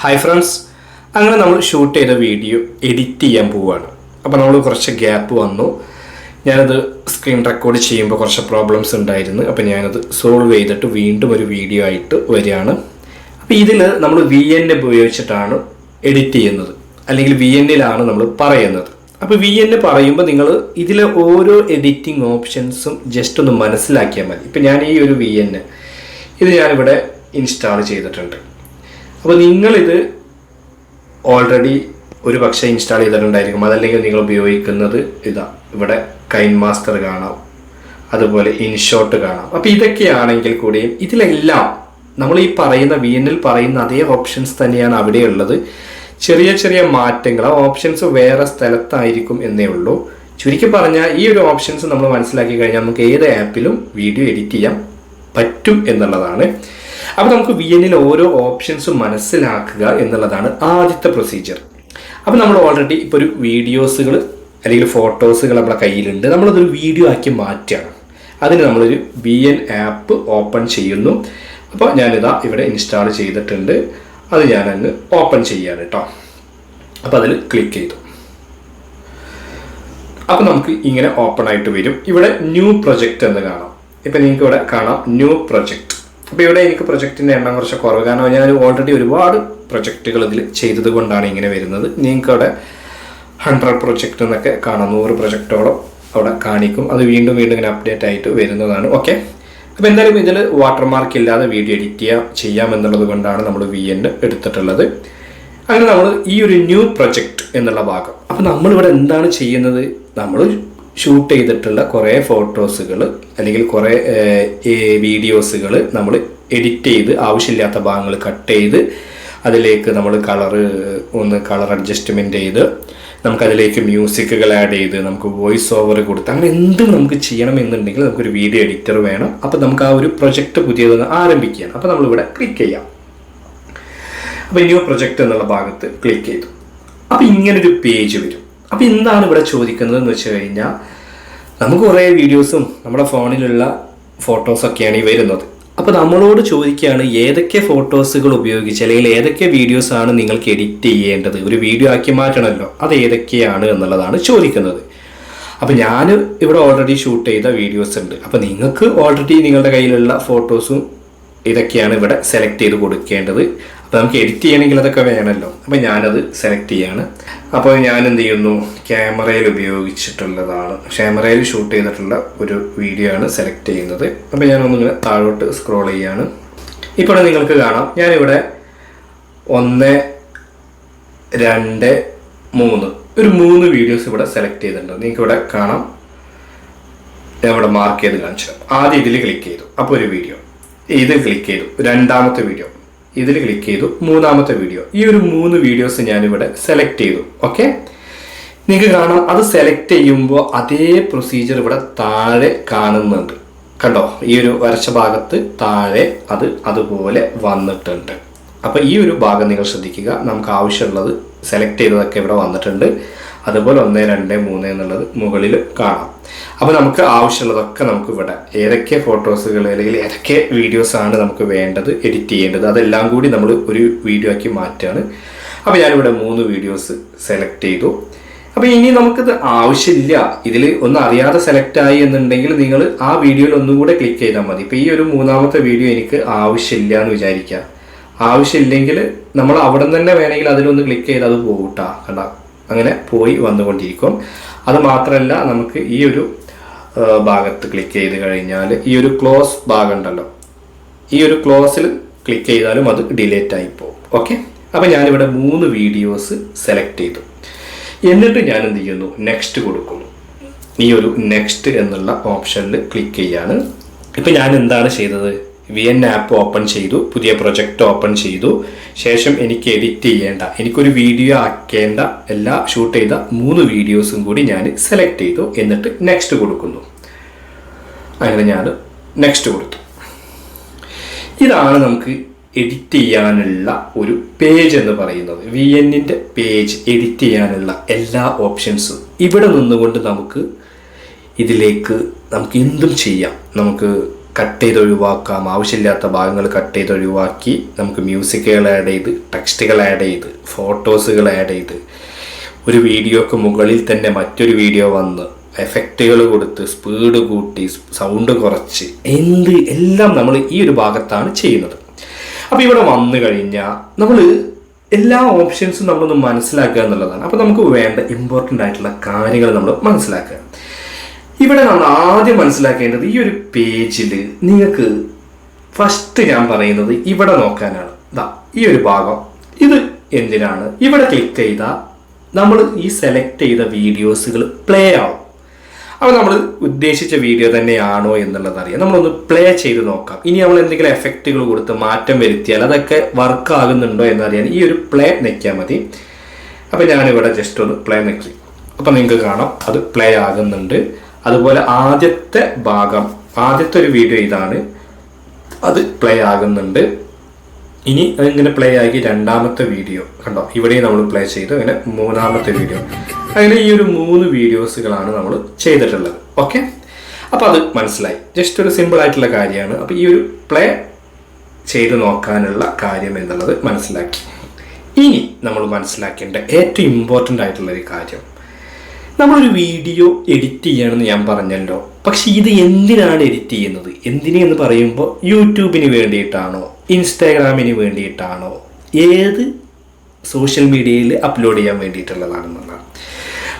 Hi friends അങ്ങനെ നമ്മൾ shoot ചെയ്ത വീഡിയോ എഡിറ്റ് ചെയ്യാൻ പോവുകയാണ്. അപ്പോൾ നമ്മൾ കുറച്ച് ഗ്യാപ്പ് വന്നു. ഞാനത് സ്ക്രീൻ റെക്കോർഡ് ചെയ്യുമ്പോൾ കുറച്ച് പ്രോബ്ലംസ് ഉണ്ടായിരുന്നു. അപ്പോൾ ഞാനത് സോൾവ് ചെയ്തിട്ട് വീണ്ടും ഒരു വീഡിയോ ആയിട്ട് വരികയാണ്. അപ്പോൾ ഇതിൽ നമ്മൾ വി എൻ ഉപയോഗിച്ചിട്ടാണ് എഡിറ്റ് ചെയ്യുന്നത്. അല്ലെങ്കിൽ വി എന്നിലാണ് നമ്മൾ പറയുന്നത്. അപ്പോൾ വി എൻ പറയുമ്പോൾ നിങ്ങൾ ഇതിലെ ഓരോ എഡിറ്റിംഗ് ഓപ്ഷൻസും ജസ്റ്റ് ഒന്ന് മനസ്സിലാക്കിയാൽ മതി. ഇപ്പം ഞാൻ ഈ ഒരു വി എൻ ഇത് ഞാനിവിടെ ഇൻസ്റ്റാൾ ചെയ്തിട്ടുണ്ട്. അപ്പോൾ നിങ്ങളിത് ഓൾറെഡി ഒരു പക്ഷേ ഇൻസ്റ്റാൾ ചെയ്തിട്ടുണ്ടായിരിക്കും. അതല്ലെങ്കിൽ നിങ്ങൾ ഉപയോഗിക്കുന്നത് ഇതാ ഇവിടെ കൈൻ മാസ്റ്റർ കാണാം. അതുപോലെ ഇൻഷോട്ട് കാണാം. അപ്പോൾ ഇതൊക്കെയാണെങ്കിൽ കൂടിയും ഇതിലെല്ലാം നമ്മൾ ഈ പറയുന്ന വി എന്നിൽ പറയുന്ന അതേ ഓപ്ഷൻസ് തന്നെയാണ് അവിടെ ഉള്ളത്. ചെറിയ ചെറിയ മാറ്റങ്ങൾ ആ ഓപ്ഷൻസ് വേറെ സ്ഥലത്തായിരിക്കും എന്നേ ഉള്ളൂ. ചുരുക്കി പറഞ്ഞാൽ ഈ ഒരു ഓപ്ഷൻസ് നമ്മൾ മനസ്സിലാക്കി കഴിഞ്ഞാൽ നമുക്ക് ഏത് ആപ്പിലും വീഡിയോ എഡിറ്റ് ചെയ്യാൻ പറ്റും എന്നുള്ളതാണ്. അപ്പോൾ നമുക്ക് വി എന്നിൽ ഓരോ ഓപ്ഷൻസും മനസ്സിലാക്കുക എന്നുള്ളതാണ് ആദ്യത്തെ പ്രൊസീജിയർ അപ്പോൾ നമ്മൾ ഓൾറെഡി ഇപ്പോൾ ഒരു വീഡിയോസുകൾ അല്ലെങ്കിൽ ഫോട്ടോസുകൾ നമ്മുടെ കയ്യിലുണ്ട്. നമ്മളതൊരു വീഡിയോ ആക്കി മാറ്റുകയാണ്. അതിന് നമ്മളൊരു വി എൻ ആപ്പ് ഓപ്പൺ ചെയ്യുന്നു. അപ്പോൾ ഞാനിതാ ഇവിടെ ഇൻസ്റ്റാൾ ചെയ്തിട്ടുണ്ട്. അത് ഞാനങ്ങ് ഓപ്പൺ ചെയ്യാണ് കേട്ടോ അപ്പോൾ അതിൽ ക്ലിക്ക് ചെയ്തു. അപ്പോൾ നമുക്ക് ഇങ്ങനെ ഓപ്പൺ ആയിട്ട് വരും. ഇവിടെ ന്യൂ പ്രൊജക്റ്റ് എന്ന് കാണാം. ഇപ്പം നിങ്ങൾക്ക് ഇവിടെ കാണാം ന്യൂ പ്രൊജക്റ്റ് അപ്പോൾ ഇവിടെ എനിക്ക് പ്രൊജക്റ്റിന്റെ എണ്ണം കുറച്ച് കുറവ്. കാരണം ഞാൻ ഓൾറെഡി ഒരുപാട് പ്രൊജക്റ്റുകൾ ഇതിൽ ചെയ്തത് കൊണ്ടാണ് ഇങ്ങനെ വരുന്നത്. നിങ്ങൾക്ക് അവിടെ ഹൺഡ്രഡ് പ്രൊജക്റ്റ് എന്നൊക്കെ കാണാം. നൂറ് പ്രൊജക്റ്റോളം അവിടെ കാണിക്കും. അത് വീണ്ടും വീണ്ടും ഇങ്ങനെ അപ്ഡേറ്റ് ആയിട്ട് വരുന്നതാണ്. ഓക്കെ അപ്പോൾ എന്തായാലും ഇതിൽ വാട്ടർമാർക്ക് ഇല്ലാതെ വീഡിയോ എഡിറ്റ് ചെയ്യാം ചെയ്യാം എന്നുള്ളത് കൊണ്ടാണ് നമ്മൾ വി എൻ എടുത്തിട്ടുള്ളത്. അങ്ങനെ നമ്മൾ ഈ ഒരു ന്യൂ പ്രൊജക്റ്റ് എന്നുള്ള ഭാഗം. അപ്പോൾ നമ്മളിവിടെ എന്താണ് ചെയ്യുന്നത്? നമ്മൾ ഷൂട്ട് ചെയ്തിട്ടുള്ള കുറേ ഫോട്ടോസുകൾ അല്ലെങ്കിൽ കുറേ വീഡിയോസുകൾ നമ്മൾ എഡിറ്റ് ചെയ്ത് ആവശ്യമില്ലാത്ത ഭാഗങ്ങൾ കട്ട് ചെയ്ത് അതിലേക്ക് നമ്മൾ കളറ് ഒന്ന് കളർ അഡ്ജസ്റ്റ്മെന്റ് ചെയ്ത് നമുക്കതിലേക്ക് മ്യൂസിക്കുകൾ ആഡ് ചെയ്ത് നമുക്ക് വോയിസ് ഓവർ കൊടുത്ത് അങ്ങനെ എന്തും നമുക്ക് ചെയ്യണം എന്നുണ്ടെങ്കിൽ നമുക്കൊരു വീഡിയോ എഡിറ്റർ വേണം. അപ്പോൾ നമുക്ക് ആ ഒരു പ്രൊജക്റ്റ് പുതിയതൊന്ന് ആരംഭിക്കുകയാണ്. അപ്പോൾ നമ്മളിവിടെ ക്ലിക്ക് ചെയ്യാം. അപ്പോൾ ന്യൂ പ്രൊജക്റ്റ് എന്നുള്ള ഭാഗത്ത് ക്ലിക്ക് ചെയ്തു. അപ്പോൾ ഇങ്ങനൊരു പേജ് വരും. അപ്പോൾ എന്താണ് ഇവിടെ ചോദിക്കുന്നത് എന്ന് വെച്ച് കഴിഞ്ഞാൽ നമുക്ക് കുറേ വീഡിയോസും നമ്മുടെ ഫോണിലുള്ള ഫോട്ടോസൊക്കെയാണ് ഈ വരുന്നത്. അപ്പോൾ നമ്മളോട് ചോദിക്കുകയാണ് ഏതൊക്കെ ഫോട്ടോസുകൾ ഉപയോഗിച്ച് അല്ലെങ്കിൽ ഏതൊക്കെ വീഡിയോസ് ആണ് നിങ്ങൾക്ക് എഡിറ്റ് ചെയ്യേണ്ടത്? ഒരു വീഡിയോ ആക്കി മാറ്റണമല്ലോ അത് ഏതൊക്കെയാണ് എന്നുള്ളതാണ് ചോദിക്കുന്നത്. അപ്പോൾ ഞാൻ ഇവിടെ ഓൾറെഡി ഷൂട്ട് ചെയ്ത വീഡിയോസ് ഉണ്ട്. അപ്പോൾ നിങ്ങൾക്ക് ഓൾറെഡി നിങ്ങളുടെ കയ്യിലുള്ള ഫോട്ടോസും ഇതൊക്കെയാണ് ഇവിടെ സെലക്ട് ചെയ്ത് കൊടുക്കേണ്ടത്. അപ്പോൾ നമുക്ക് എഡിറ്റ് ചെയ്യണമെങ്കിൽ അതൊക്കെ വേണമല്ലോ. അപ്പോൾ ഞാനത് സെലക്ട് ചെയ്യാണ്. അപ്പോൾ ഞാൻ എന്ത് ചെയ്യുന്നു? ക്യാമറയിൽ ഉപയോഗിച്ചിട്ടുള്ളതാണ്. ക്യാമറയിൽ ഷൂട്ട് ചെയ്തിട്ടുള്ള ഒരു വീഡിയോ ആണ് സെലക്ട് ചെയ്യുന്നത്. അപ്പോൾ ഞാനൊന്നിങ്ങനെ താഴോട്ട് സ്ക്രോൾ ചെയ്യാണ്. ഇപ്പോൾ നിങ്ങൾക്ക് കാണാം. ഞാനിവിടെ ഒന്ന് രണ്ട് മൂന്ന്. ഒരു മൂന്ന് വീഡിയോസ് ഇവിടെ സെലക്ട് ചെയ്തിട്ടുണ്ട്. നിങ്ങൾക്ക് ഇവിടെ കാണാം. ഞാൻ ഇവിടെ മാർക്ക് ചെയ്ത് കാണിച്ചു ആദ്യം ഇതിൽ ക്ലിക്ക് ചെയ്തു. അപ്പോൾ ഒരു വീഡിയോ ഇത് ക്ലിക്ക് ചെയ്തു. രണ്ടാമത്തെ വീഡിയോ ഇതിൽ ക്ലിക്ക് ചെയ്തു മൂന്നാമത്തെ വീഡിയോ ഈ ഒരു മൂന്ന് വീഡിയോസ് ഞാനിവിടെ സെലക്ട് ചെയ്തു. ഓക്കെ നിങ്ങൾക്ക് കാണാം അത് സെലക്ട് ചെയ്യുമ്പോൾ അതേ പ്രൊസീജിയർ ഇവിടെ താഴെ കാണുന്നുണ്ട്. കണ്ടോ? ഈ ഒരു വരച്ച ഭാഗത്ത് താഴെ അത് അതുപോലെ വന്നിട്ടുണ്ട്. അപ്പോൾ ഈ ഒരു ഭാഗം നിങ്ങൾ ശ്രദ്ധിക്കുക. നമുക്ക് ആവശ്യമുള്ളത് സെലക്ട് ചെയ്തതൊക്കെ ഇവിടെ വന്നിട്ടുണ്ട്. അതുപോലെ ഒന്ന് രണ്ട് മൂന്ന് എന്നുള്ളത് മുകളിൽ കാണാം. അപ്പോൾ നമുക്ക് ആവശ്യമുള്ളതൊക്കെ നമുക്ക് ഇവിടെ ഏതൊക്കെ ഫോട്ടോസുകൾ അല്ലെങ്കിൽ ഏതൊക്കെ വീഡിയോസാണ് നമുക്ക് വേണ്ടത് എഡിറ്റ് ചെയ്യേണ്ടത് അതെല്ലാം കൂടി നമ്മൾ ഒരു വീഡിയോ ആക്കി മാറ്റുകയാണ്. അപ്പോൾ ഞാനിവിടെ മൂന്ന് വീഡിയോസ് സെലക്ട് ചെയ്തു. അപ്പോൾ ഇനി നമുക്കിത് ആവശ്യമില്ല. ഇതിൽ ഒന്നും അറിയാതെ സെലക്ട് ആയി എന്നുണ്ടെങ്കിൽ നിങ്ങൾ ആ വീഡിയോയിൽ ഒന്നും കൂടെ ക്ലിക്ക് ചെയ്താൽ മതി. ഇപ്പോൾ ഈ ഒരു മൂന്നാമത്തെ വീഡിയോ എനിക്ക് ആവശ്യമില്ല എന്ന് വിചാരിക്കുക. ആവശ്യമില്ലെങ്കിൽ നമ്മൾ അവിടെ തന്നെ വേണമെങ്കിൽ അതിലൊന്ന് ക്ലിക്ക് ചെയ്ത് അത് പോകട്ടാ കണ്ട? അങ്ങനെ പോയി വന്നുകൊണ്ടിരിക്കും. അത് മാത്രമല്ല നമുക്ക് ഈ ഒരു ഭാഗത്ത് ക്ലിക്ക് ചെയ്ത് കഴിഞ്ഞാൽ ഈ ഒരു ക്ലോസ് ഭാഗം ഉണ്ടല്ലോ. ഈ ഒരു ക്ലോസിൽ ക്ലിക്ക് ചെയ്താലും അത് ഡിലേറ്റ് ആയി പോകും. ഓക്കെ അപ്പോൾ ഞാനിവിടെ മൂന്ന് വീഡിയോസ് സെലക്ട് ചെയ്തു. എന്നിട്ട് ഞാൻ എന്ത് ചെയ്യുന്നു? നെക്സ്റ്റ് കൊടുക്കുന്നു. ഈ ഒരു നെക്സ്റ്റ് എന്നുള്ള ഓപ്ഷനിൽ ക്ലിക്ക് ചെയ്യാണ്. ഇപ്പം ഞാൻ എന്താണ് ചെയ്തത്? വി എൻ ആപ്പ് ഓപ്പൺ ചെയ്തു പുതിയ പ്രൊജക്റ്റ് ഓപ്പൺ ചെയ്തു. ശേഷം എനിക്ക് എഡിറ്റ് ചെയ്യേണ്ട എനിക്കൊരു വീഡിയോ ആക്കേണ്ട എല്ലാ ഷൂട്ട് ചെയ്ത മൂന്ന് വീഡിയോസും കൂടി ഞാൻ സെലക്ട് ചെയ്തു എന്നിട്ട് നെക്സ്റ്റ് കൊടുക്കുന്നു. അങ്ങനെ ഞാൻ നെക്സ്റ്റ് കൊടുത്തു. ഇതാണ് നമുക്ക് എഡിറ്റ് ചെയ്യാനുള്ള ഒരു പേജ് എന്ന് പറയുന്നത്. വി എന്നിന്റെ പേജ് എഡിറ്റ് ചെയ്യാനുള്ള എല്ലാ ഓപ്ഷൻസും ഇവിടെ നിന്നുകൊണ്ട് നമുക്ക് ഇതിലേക്ക് നമുക്ക് എന്തും ചെയ്യാം. നമുക്ക് കട്ട് ചെയ്ത് ഒഴിവാക്കാം ആവശ്യമില്ലാത്ത ഭാഗങ്ങൾ കട്ട് ചെയ്ത് ഒഴിവാക്കി നമുക്ക് മ്യൂസിക്കുകൾ ആഡ് ചെയ്ത് ടെക്സ്റ്റുകൾ ആഡ് ചെയ്ത് ഫോട്ടോസുകൾ ആഡ് ചെയ്ത്. ഒരു വീഡിയോക്ക് മുകളിൽ തന്നെ മറ്റൊരു വീഡിയോ വന്ന് എഫക്റ്റുകൾ കൊടുത്ത് സ്പീഡ് കൂട്ടി സൗണ്ട് കുറച്ച് എന്ത് എല്ലാം നമ്മൾ ഈ ഒരു ഭാഗത്താണ് ചെയ്യുന്നത്. അപ്പോൾ ഇവിടെ വന്നു കഴിഞ്ഞാൽ നമ്മൾ എല്ലാ ഓപ്ഷൻസും നമ്മളൊന്ന് മനസ്സിലാക്കുക എന്നുള്ളതാണ്. അപ്പോൾ നമുക്ക് വേണ്ട ഇമ്പോർട്ടന്റ് ആയിട്ടുള്ള കാര്യങ്ങൾ നമ്മൾ മനസ്സിലാക്കുക. ഇവിടെ നമ്മൾ ആദ്യം മനസ്സിലാക്കേണ്ടത് ഈ ഒരു പേജിൽ നിങ്ങൾക്ക് ഫസ്റ്റ് ഞാൻ പറയുന്നത് ഇവിടെ നോക്കാനാണ്. ഇതാ ഈ ഒരു ഭാഗം. ഇത് എന്തിനാണ്? ഇവിടെ ക്ലിക്ക് ചെയ്താൽ നമ്മൾ ഈ സെലക്ട് ചെയ്ത വീഡിയോസുകൾ പ്ലേ ആവും. അപ്പോൾ നമ്മൾ ഉദ്ദേശിച്ച വീഡിയോ തന്നെയാണോ എന്നുള്ളത് അറിയാം. നമ്മളൊന്ന് പ്ലേ ചെയ്ത് നോക്കാം. ഇനി നമ്മൾ എന്തെങ്കിലും എഫക്റ്റുകൾ കൊടുത്ത് മാറ്റം വരുത്തിയാൽ അതൊക്കെ വർക്ക് ആകുന്നുണ്ടോ എന്നറിയാൻ ഈ ഒരു പ്ലേ നെക്കിയാൽ മതി. അപ്പോൾ ഞാനിവിടെ ജസ്റ്റ് ഒന്ന് പ്ലേ നെക്കി. അപ്പോൾ നിങ്ങൾക്ക് കാണാം അത് പ്ലേ ആകുന്നുണ്ട്. അതുപോലെ ആദ്യത്തെ ഭാഗം ആദ്യത്തെ ഒരു വീഡിയോ ഇതാണ്. അത് പ്ലേ ആകുന്നുണ്ട്. ഇനി അതിങ്ങനെ പ്ലേ ആക്കി രണ്ടാമത്തെ വീഡിയോ കണ്ടോ? ഇവിടെയും നമ്മൾ പ്ലേ ചെയ്തു. അങ്ങനെ മൂന്നാമത്തെ വീഡിയോ അങ്ങനെ ഈ ഒരു മൂന്ന് വീഡിയോസുകളാണ് നമ്മൾ ചെയ്തിട്ടുള്ളത്. ഓക്കെ അപ്പോൾ അത് മനസ്സിലായി. ജസ്റ്റ് ഒരു സിമ്പിൾ ആയിട്ടുള്ള കാര്യമാണ്. അപ്പോൾ ഈ ഒരു പ്ലേ ചെയ്ത് നോക്കാനുള്ള കാര്യം എന്നുള്ളത് മനസ്സിലാക്കി. ഇനി നമ്മൾ മനസ്സിലാക്കേണ്ട ഏറ്റവും ഇമ്പോർട്ടന്റ് ആയിട്ടുള്ള ഒരു കാര്യം. നമ്മളൊരു വീഡിയോ എഡിറ്റ് ചെയ്യണമെന്ന് ഞാൻ പറഞ്ഞല്ലോ. പക്ഷെ ഇത് എന്തിനാണ് എഡിറ്റ് ചെയ്യുന്നത്? എന്തിനെന്ന് പറയുമ്പോൾ യൂട്യൂബിന് വേണ്ടിയിട്ടാണോ? ഇൻസ്റ്റാഗ്രാമിന് വേണ്ടിയിട്ടാണോ? ഏത് സോഷ്യൽ മീഡിയയിൽ അപ്ലോഡ് ചെയ്യാൻ വേണ്ടിയിട്ടുള്ളതാണെന്നുള്ളതാണ്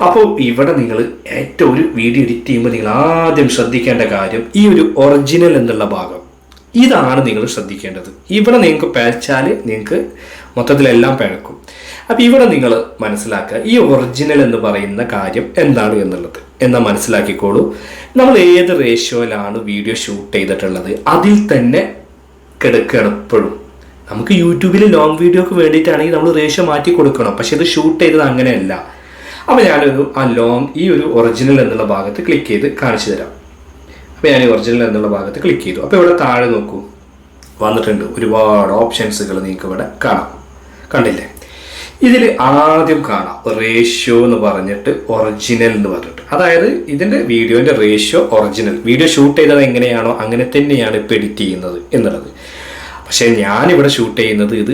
അപ്പോൾ ഇവിടെ നിങ്ങൾ ഏറ്റവും ഒരു വീഡിയോ എഡിറ്റ് ചെയ്യുമ്പോൾ നിങ്ങൾ ആദ്യം ശ്രദ്ധിക്കേണ്ട കാര്യം ഈ ഒരു ഒറിജിനൽ എന്നുള്ള ഭാഗം. ഇതാണ് നിങ്ങൾ ശ്രദ്ധിക്കേണ്ടത്. ഇവിടെ നിങ്ങൾക്ക് പഴച്ചാൽ നിങ്ങൾക്ക് മൊത്തത്തിലെല്ലാം പഴക്കും അപ്പോൾ ഇവിടെ നിങ്ങൾ മനസ്സിലാക്കുക ഈ ഒറിജിനൽ എന്ന് പറയുന്ന കാര്യം എന്താണ് എന്നുള്ളത്. എന്നാൽ മനസ്സിലാക്കിക്കോളൂ. നമ്മൾ ഏത് റേഷ്യോയിലാണ് വീഡിയോ ഷൂട്ട് ചെയ്തിട്ടുള്ളത്? അതിൽ തന്നെ കിടക്കുകയാണ് എപ്പോഴും നമുക്ക് യൂട്യൂബിൽ ലോങ് വീഡിയോക്ക് വേണ്ടിയിട്ടാണെങ്കിൽ നമ്മൾ റേഷ്യോ മാറ്റി കൊടുക്കണം. പക്ഷെ ഇത് ഷൂട്ട് ചെയ്തത് അങ്ങനെയല്ല. അപ്പോൾ ഞാനൊരു ആ ലോങ് ഈ ഒരു ഒറിജിനൽ എന്നുള്ള ഭാഗത്ത് ക്ലിക്ക് ചെയ്ത് കാണിച്ചു തരാം. അപ്പോൾ ഞാൻ ഈ ഒറിജിനൽ എന്നുള്ള ഭാഗത്ത് ക്ലിക്ക് ചെയ്തു. അപ്പോൾ ഇവിടെ താഴെ നോക്കൂ. വന്നിട്ടുണ്ട് ഒരുപാട് ഓപ്ഷൻസുകൾ നിങ്ങൾക്ക് ഇവിടെ കാണാം. കണ്ടില്ലേ? ഇതിൽ ആദ്യം കാണാം. റേഷ്യോ എന്ന് പറഞ്ഞിട്ട് ഒറിജിനൽ എന്ന് പറഞ്ഞിട്ട്. അതായത് ഇതിന്റെ വീഡിയോന്റെ റേഷ്യോ ഒറിജിനൽ വീഡിയോ ഷൂട്ട് ചെയ്തത് എങ്ങനെയാണോ അങ്ങനെ തന്നെയാണ് ഇപ്പോൾ എഡിറ്റ് ചെയ്യുന്നത് എന്നുള്ളത്. പക്ഷേ ഞാനിവിടെ ഷൂട്ട് ചെയ്യുന്നത് ഇത്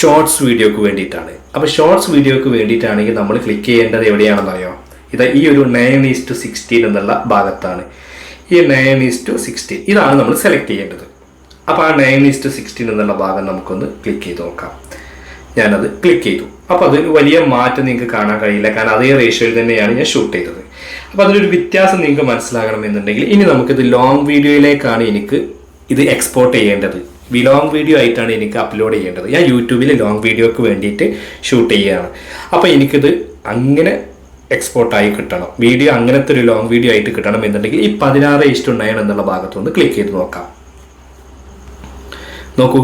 ഷോർട്സ് വീഡിയോക്ക് വേണ്ടിയിട്ടാണ്. അപ്പോൾ ഷോർട്സ് വീഡിയോക്ക് വേണ്ടിയിട്ടാണെങ്കിൽ നമ്മൾ ക്ലിക്ക് ചെയ്യേണ്ടത് എവിടെയാണെന്നറിയോ ഇത് ഈ ഒരു നയൻ ഈസ് ടു സിക്സ്റ്റീൻ എന്നുള്ള ഭാഗത്താണ്. ഈ നയൻ ഈസ് ടു സിക്സ്റ്റീൻ ഇതാണ് നമ്മൾ സെലക്ട് ചെയ്യേണ്ടത്. അപ്പോൾ ആ നയൻ ഈസ് ടു സിക്സ്റ്റീൻ എന്നുള്ള ഭാഗം നമുക്കൊന്ന് ക്ലിക്ക് ചെയ്ത് നോക്കാം. ഞാനത് ക്ലിക്ക് ചെയ്തു. അപ്പോൾ അതൊരു വലിയ മാറ്റം നിങ്ങൾക്ക് കാണാൻ കഴിയില്ല. കാരണം അതേ റേഷ്യോയിൽ തന്നെയാണ് ഞാൻ ഷൂട്ട് ചെയ്തത്. അപ്പോൾ അതിലൊരു വ്യത്യാസം നിങ്ങൾക്ക് മനസ്സിലാകണമെന്നുണ്ടെങ്കിൽ ഇനി നമുക്കിത് ലോങ് വീഡിയോയിലേക്കാണ് എനിക്ക് ഇത് എക്സ്പോർട്ട് ചെയ്യേണ്ടത്. ലോങ് വീഡിയോ ആയിട്ടാണ് എനിക്ക് അപ്ലോഡ് ചെയ്യേണ്ടത്. ഞാൻ യൂട്യൂബിൽ ലോങ് വീഡിയോക്ക് വേണ്ടിയിട്ട് ഷൂട്ട് ചെയ്യുകയാണ്. അപ്പോൾ എനിക്കിത് അങ്ങനെ എക്സ്പോർട്ടായി കിട്ടണം. വീഡിയോ അങ്ങനത്തെ ഒരു ലോങ് വീഡിയോ ആയിട്ട് കിട്ടണം എന്നുണ്ടെങ്കിൽ ഈ പതിനാറ് ഇഷ്ടം നയൻ എന്നുള്ള ഭാഗത്തുനിന്ന് ക്ലിക്ക് ചെയ്ത് നോക്കാം. നോക്കൂ.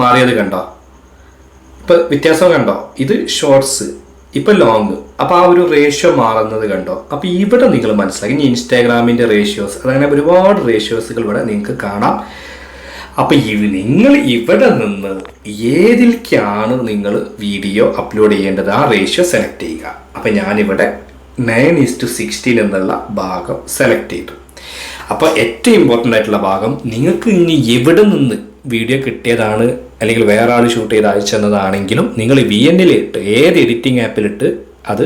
മാറിയത് കണ്ടോ? ഇപ്പൊ വ്യത്യാസം കണ്ടോ? ഇത് ഷോർട്സ് ഇപ്പൊ ലോങ് അപ്പൊ ആ ഒരു റേഷ്യോ മാറുന്നത് കണ്ടോ? അപ്പൊ ഇവിടെ നിങ്ങൾ മനസ്സിലാക്കി ഇനി ഇൻസ്റ്റാഗ്രാമിന്റെ റേഷ്യോസ് അതങ്ങനെ ഒരുപാട് റേഷ്യോസുകൾ ഇവിടെ നിങ്ങൾക്ക് കാണാം. അപ്പൊ ഇവ- നിങ്ങൾ ഇവിടെ നിന്ന് ഏതിലേക്കാണ് നിങ്ങൾ വീഡിയോ അപ്ലോഡ് ചെയ്യേണ്ടത്? ആ റേഷ്യോ സെലക്ട് ചെയ്യുക. അപ്പൊ ഞാനിവിടെ നയൻ ഈസ് ടു സിക്സ്റ്റീൻ എന്നുള്ള ഭാഗം സെലക്ട് ചെയ്തു. അപ്പോൾ ഏറ്റവും ഇമ്പോർട്ടന്റ് ആയിട്ടുള്ള ഭാഗം നിങ്ങൾക്ക് ഇനി എവിടെ നിന്ന് വീഡിയോ കിട്ടിയതാണ് അല്ലെങ്കിൽ വേറെ ആൾ ഷൂട്ട് ചെയ്ത് അയച്ചെന്നതാണെങ്കിലും നിങ്ങൾ വി എന്നിലിട്ട് ഏത് എഡിറ്റിംഗ് ആപ്പിലിട്ട് അത്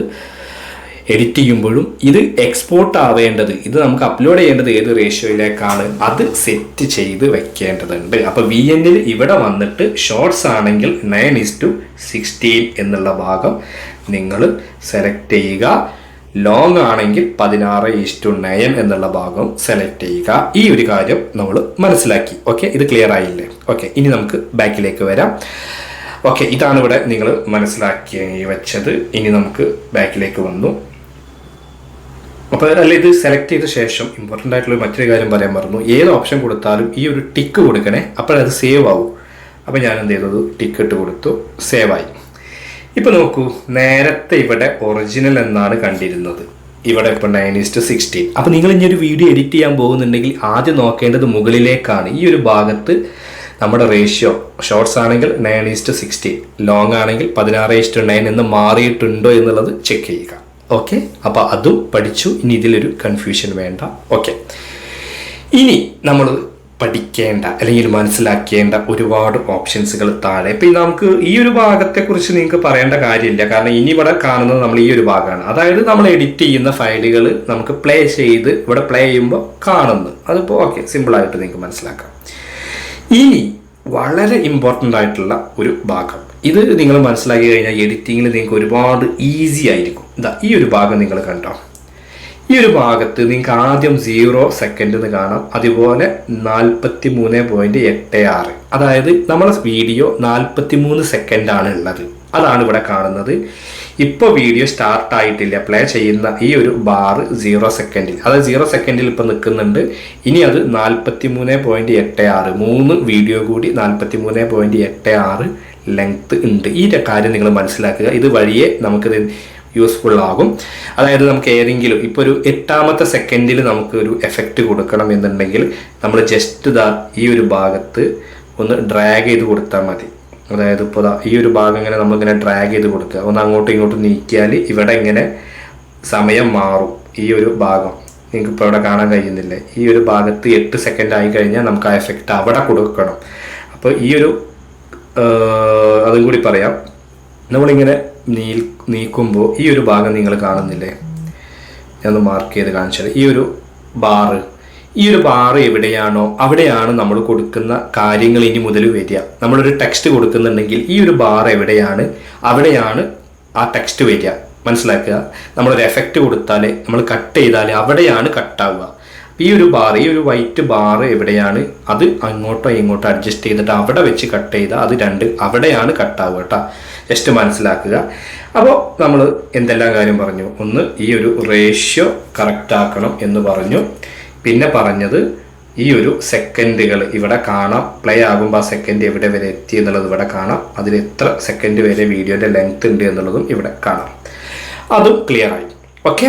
എഡിറ്റ് ചെയ്യുമ്പോഴും ഇത് എക്സ്പോർട്ട് ആവേണ്ടത് ഇത് നമുക്ക് അപ്ലോഡ് ചെയ്യേണ്ടത് ഏത് റേഷ്യോയിലേക്കാണ് അത് സെറ്റ് ചെയ്ത് വെക്കേണ്ടതുണ്ട്. അപ്പോൾ വി എന്നിൽ ഇവിടെ വന്നിട്ട് ഷോർട്സ് ആണെങ്കിൽ നയൻ ഇസ് ടു സിക്സ്റ്റീൻ എന്നുള്ള ഭാഗം നിങ്ങൾ സെലക്ട് ചെയ്യുക. ലോങ് ആണെങ്കിൽ പതിനാറ് ഈസ്റ്റു നയൻ എന്നുള്ള ഭാഗം സെലക്ട് ചെയ്യുക. ഈ ഒരു കാര്യം നമ്മൾ മനസ്സിലാക്കി. ഓക്കെ ഇത് ക്ലിയർ ആയില്ലേ? ഓക്കെ ഇനി നമുക്ക് ബാക്കിലേക്ക് വരാം. ഓക്കെ ഇതാണ് ഇവിടെ നിങ്ങൾ മനസ്സിലാക്കി വെച്ചത്. ഇനി നമുക്ക് ബാക്കിലേക്ക് വന്നു. അപ്പോൾ അല്ല ഇത് സെലക്ട് ചെയ്ത ശേഷം ഇമ്പോർട്ടന്റ് ആയിട്ടുള്ള മറ്റൊരു കാര്യം പറയാൻ മറന്നു. ഏത് ഓപ്ഷൻ കൊടുത്താലും ഈ ഒരു ടിക്ക് കൊടുക്കണേ അപ്പോഴത് സേവ് ആവും. അപ്പോൾ ഞാൻ എന്ത് ചെയ്തത്? ടിക്ക് ഇട്ട് കൊടുത്തു. സേവ് ആയി. ഇപ്പോൾ നോക്കൂ നേരത്തെ ഇവിടെ ഒറിജിനൽ എന്നാണ് കണ്ടിരുന്നത്. ഇവിടെ ഇപ്പോൾ നയൻ ടു സിക്സ്റ്റീൻ അപ്പോൾ നിങ്ങൾ ഇനി ഒരു വീഡിയോ എഡിറ്റ് ചെയ്യാൻ പോകുന്നുണ്ടെങ്കിൽ ആദ്യം നോക്കേണ്ടത് മുകളിലേക്കാണ്. ഈ ഒരു ഭാഗത്ത് നമ്മുടെ റേഷ്യോ ഷോർട്സ് ആണെങ്കിൽ nine is to sixteen long ആണെങ്കിൽ പതിനാറ് ഈസ് ടു നയൻ എന്ന് മാറിയിട്ടുണ്ടോ എന്നുള്ളത് ചെക്ക് ചെയ്യുക. ഓക്കെ അപ്പോൾ അതും പഠിച്ചു. ഇനി ഇതിലൊരു കൺഫ്യൂഷൻ വേണ്ട. ഓക്കെ ഇനി നമ്മൾ പഠിക്കേണ്ട അല്ലെങ്കിൽ മനസ്സിലാക്കേണ്ട ഒരുപാട് ഓപ്ഷൻസുകൾ താഴെ. ഇപ്പം നമുക്ക് ഈ ഒരു ഭാഗത്തെക്കുറിച്ച് നിങ്ങൾക്ക് പറയേണ്ട കാര്യമില്ല. കാരണം ഇനി ഇവിടെ കാണുന്നത് നമ്മൾ ഈ ഒരു ഭാഗമാണ്. അതായത് നമ്മൾ എഡിറ്റ് ചെയ്യുന്ന ഫയലുകൾ നമുക്ക് പ്ലേ ചെയ്ത് ഇവിടെ പ്ലേ ചെയ്യുമ്പോൾ കാണുന്നു. അതിപ്പോൾ ഓക്കെ സിമ്പിളായിട്ട് നിങ്ങൾക്ക് മനസ്സിലാക്കാം. ഇനി വളരെ ഇമ്പോർട്ടന്റ് ആയിട്ടുള്ള ഒരു ഭാഗം. ഇത് നിങ്ങൾ മനസ്സിലാക്കി കഴിഞ്ഞാൽ എഡിറ്റിങ്ങിൽ നിങ്ങൾക്ക് ഒരുപാട് ഈസി ആയിരിക്കും. ഇതാ ഈ ഒരു ഭാഗം നിങ്ങൾ കണ്ടോ? ഈ ഒരു ഭാഗത്ത് നിങ്ങൾക്ക് ആദ്യം സീറോ സെക്കൻഡ് എന്ന് കാണാം. അതുപോലെ നാൽപ്പത്തി മൂന്ന് പോയിന്റ് എട്ട് ആറ്. അതായത് നമ്മുടെ വീഡിയോ നാൽപ്പത്തി മൂന്ന് ആണ് ഉള്ളത്. അതാണ് ഇവിടെ കാണുന്നത്. ഇപ്പോൾ വീഡിയോ സ്റ്റാർട്ട് ആയിട്ടില്ല. പ്ലേ ചെയ്യുന്ന ഈ ഒരു ബാർ സീറോ സെക്കൻഡിൽ അതായത് സീറോ സെക്കൻഡിൽ ഇപ്പോൾ നിൽക്കുന്നുണ്ട്. ഇനി അത് നാൽപ്പത്തി മൂന്ന് പോയിന്റ് എട്ട് ആറ്. മൂന്ന് വീഡിയോ കൂടി നാൽപ്പത്തി മൂന്ന് പോയിന്റ് എട്ട് ആറ് ലെങ്ത് ഉണ്ട്. ഈ കാര്യം നിങ്ങൾ മനസ്സിലാക്കുക. ഇത് വഴിയെ നമുക്കിത് യൂസ്ഫുൾ ആകും. അതായത് നമുക്ക് ഏതെങ്കിലും ഇപ്പോൾ ഒരു എട്ടാമത്തെ സെക്കൻഡിൽ നമുക്ക് ഒരു എഫക്റ്റ് കൊടുക്കണം എന്നുണ്ടെങ്കിൽ നമ്മൾ ജസ്റ്റ് ദാ ഈ ഒരു ഭാഗത്ത് ഒന്ന് ഡ്രാഗ് ചെയ്ത് കൊടുത്താൽ മതി. അതായത് ഇപ്പോൾ ഈ ഒരു ഭാഗം ഇങ്ങനെ നമ്മളിങ്ങനെ ഡ്രാഗ് ചെയ്ത് കൊടുക്കുക. ഒന്ന് അങ്ങോട്ടും ഇങ്ങോട്ടും നീക്കിയാൽ ഇവിടെ ഇങ്ങനെ സമയം മാറും ഈ ഒരു ഭാഗം. നിങ്ങൾക്ക് ഇപ്പോൾ ഇവിടെ കാണാൻ കഴിയുന്നില്ലേ? ഈ ഒരു ഭാഗത്ത് എട്ട് സെക്കൻഡ് ആയി കഴിഞ്ഞാൽ നമുക്ക് ആ എഫക്റ്റ് അവിടെ കൊടുക്കണം. അപ്പോൾ ഈ ഒരു അതും കൂടി പറയാം. നമ്മളിങ്ങനെ നീ നീക്കുമ്പോൾ ഈ ഒരു ഭാഗം നിങ്ങൾ കാണുന്നില്ലേ? ഞാൻ മാർക്ക് ചെയ്ത് കാണിച്ചത്. ഈ ഒരു ബാറ് ഈ ഒരു ബാറ് എവിടെയാണോ അവിടെയാണ് നമ്മൾ കൊടുക്കുന്ന കാര്യങ്ങൾ ഇനി മുതൽ വരിക. നമ്മളൊരു ടെക്സ്റ്റ് കൊടുക്കുന്നുണ്ടെങ്കിൽ ഈ ഒരു ബാർ എവിടെയാണ് അവിടെയാണ് ആ ടെക്സ്റ്റ് വരിക. മനസ്സിലാക്കുക? നമ്മളൊരു എഫക്റ്റ് കൊടുത്താൽ നമ്മൾ കട്ട് ചെയ്താൽ അവിടെയാണ് കട്ടാവുക ഈ ഒരു ബാർ ഈ ഒരു വൈറ്റ് ബാർ എവിടെയാണ് അത് അങ്ങോട്ടോ ഇങ്ങോട്ടോ അഡ്ജസ്റ്റ് ചെയ്തിട്ട് അവിടെ വെച്ച് കട്ട് ചെയ്താൽ അത് രണ്ട് അവിടെയാണ് കട്ടാവുക കേട്ടോ ജസ്റ്റ് മനസ്സിലാക്കുക. അപ്പോൾ നമ്മൾ എന്തെല്ലാം കാര്യം പറഞ്ഞു? ഒന്ന് ഈ ഒരു റേഷ്യോ കറക്റ്റ് ആക്കണം എന്ന് പറഞ്ഞു. പിന്നെ പറഞ്ഞത് ഈ ഒരു സെക്കൻഡുകൾ ഇവിടെ കാണാം. പ്ലേ ആകുമ്പോൾ ആ സെക്കൻഡ് എവിടെ വരെ എത്തി എന്നുള്ളത് ഇവിടെ കാണാം. അതിൽ എത്ര സെക്കൻഡ് വരെ വീഡിയോന്റെ ലെങ്ത് ഉണ്ട് എന്നുള്ളതും ഇവിടെ കാണാം. അതും ക്ലിയർ ആയി. ഓക്കെ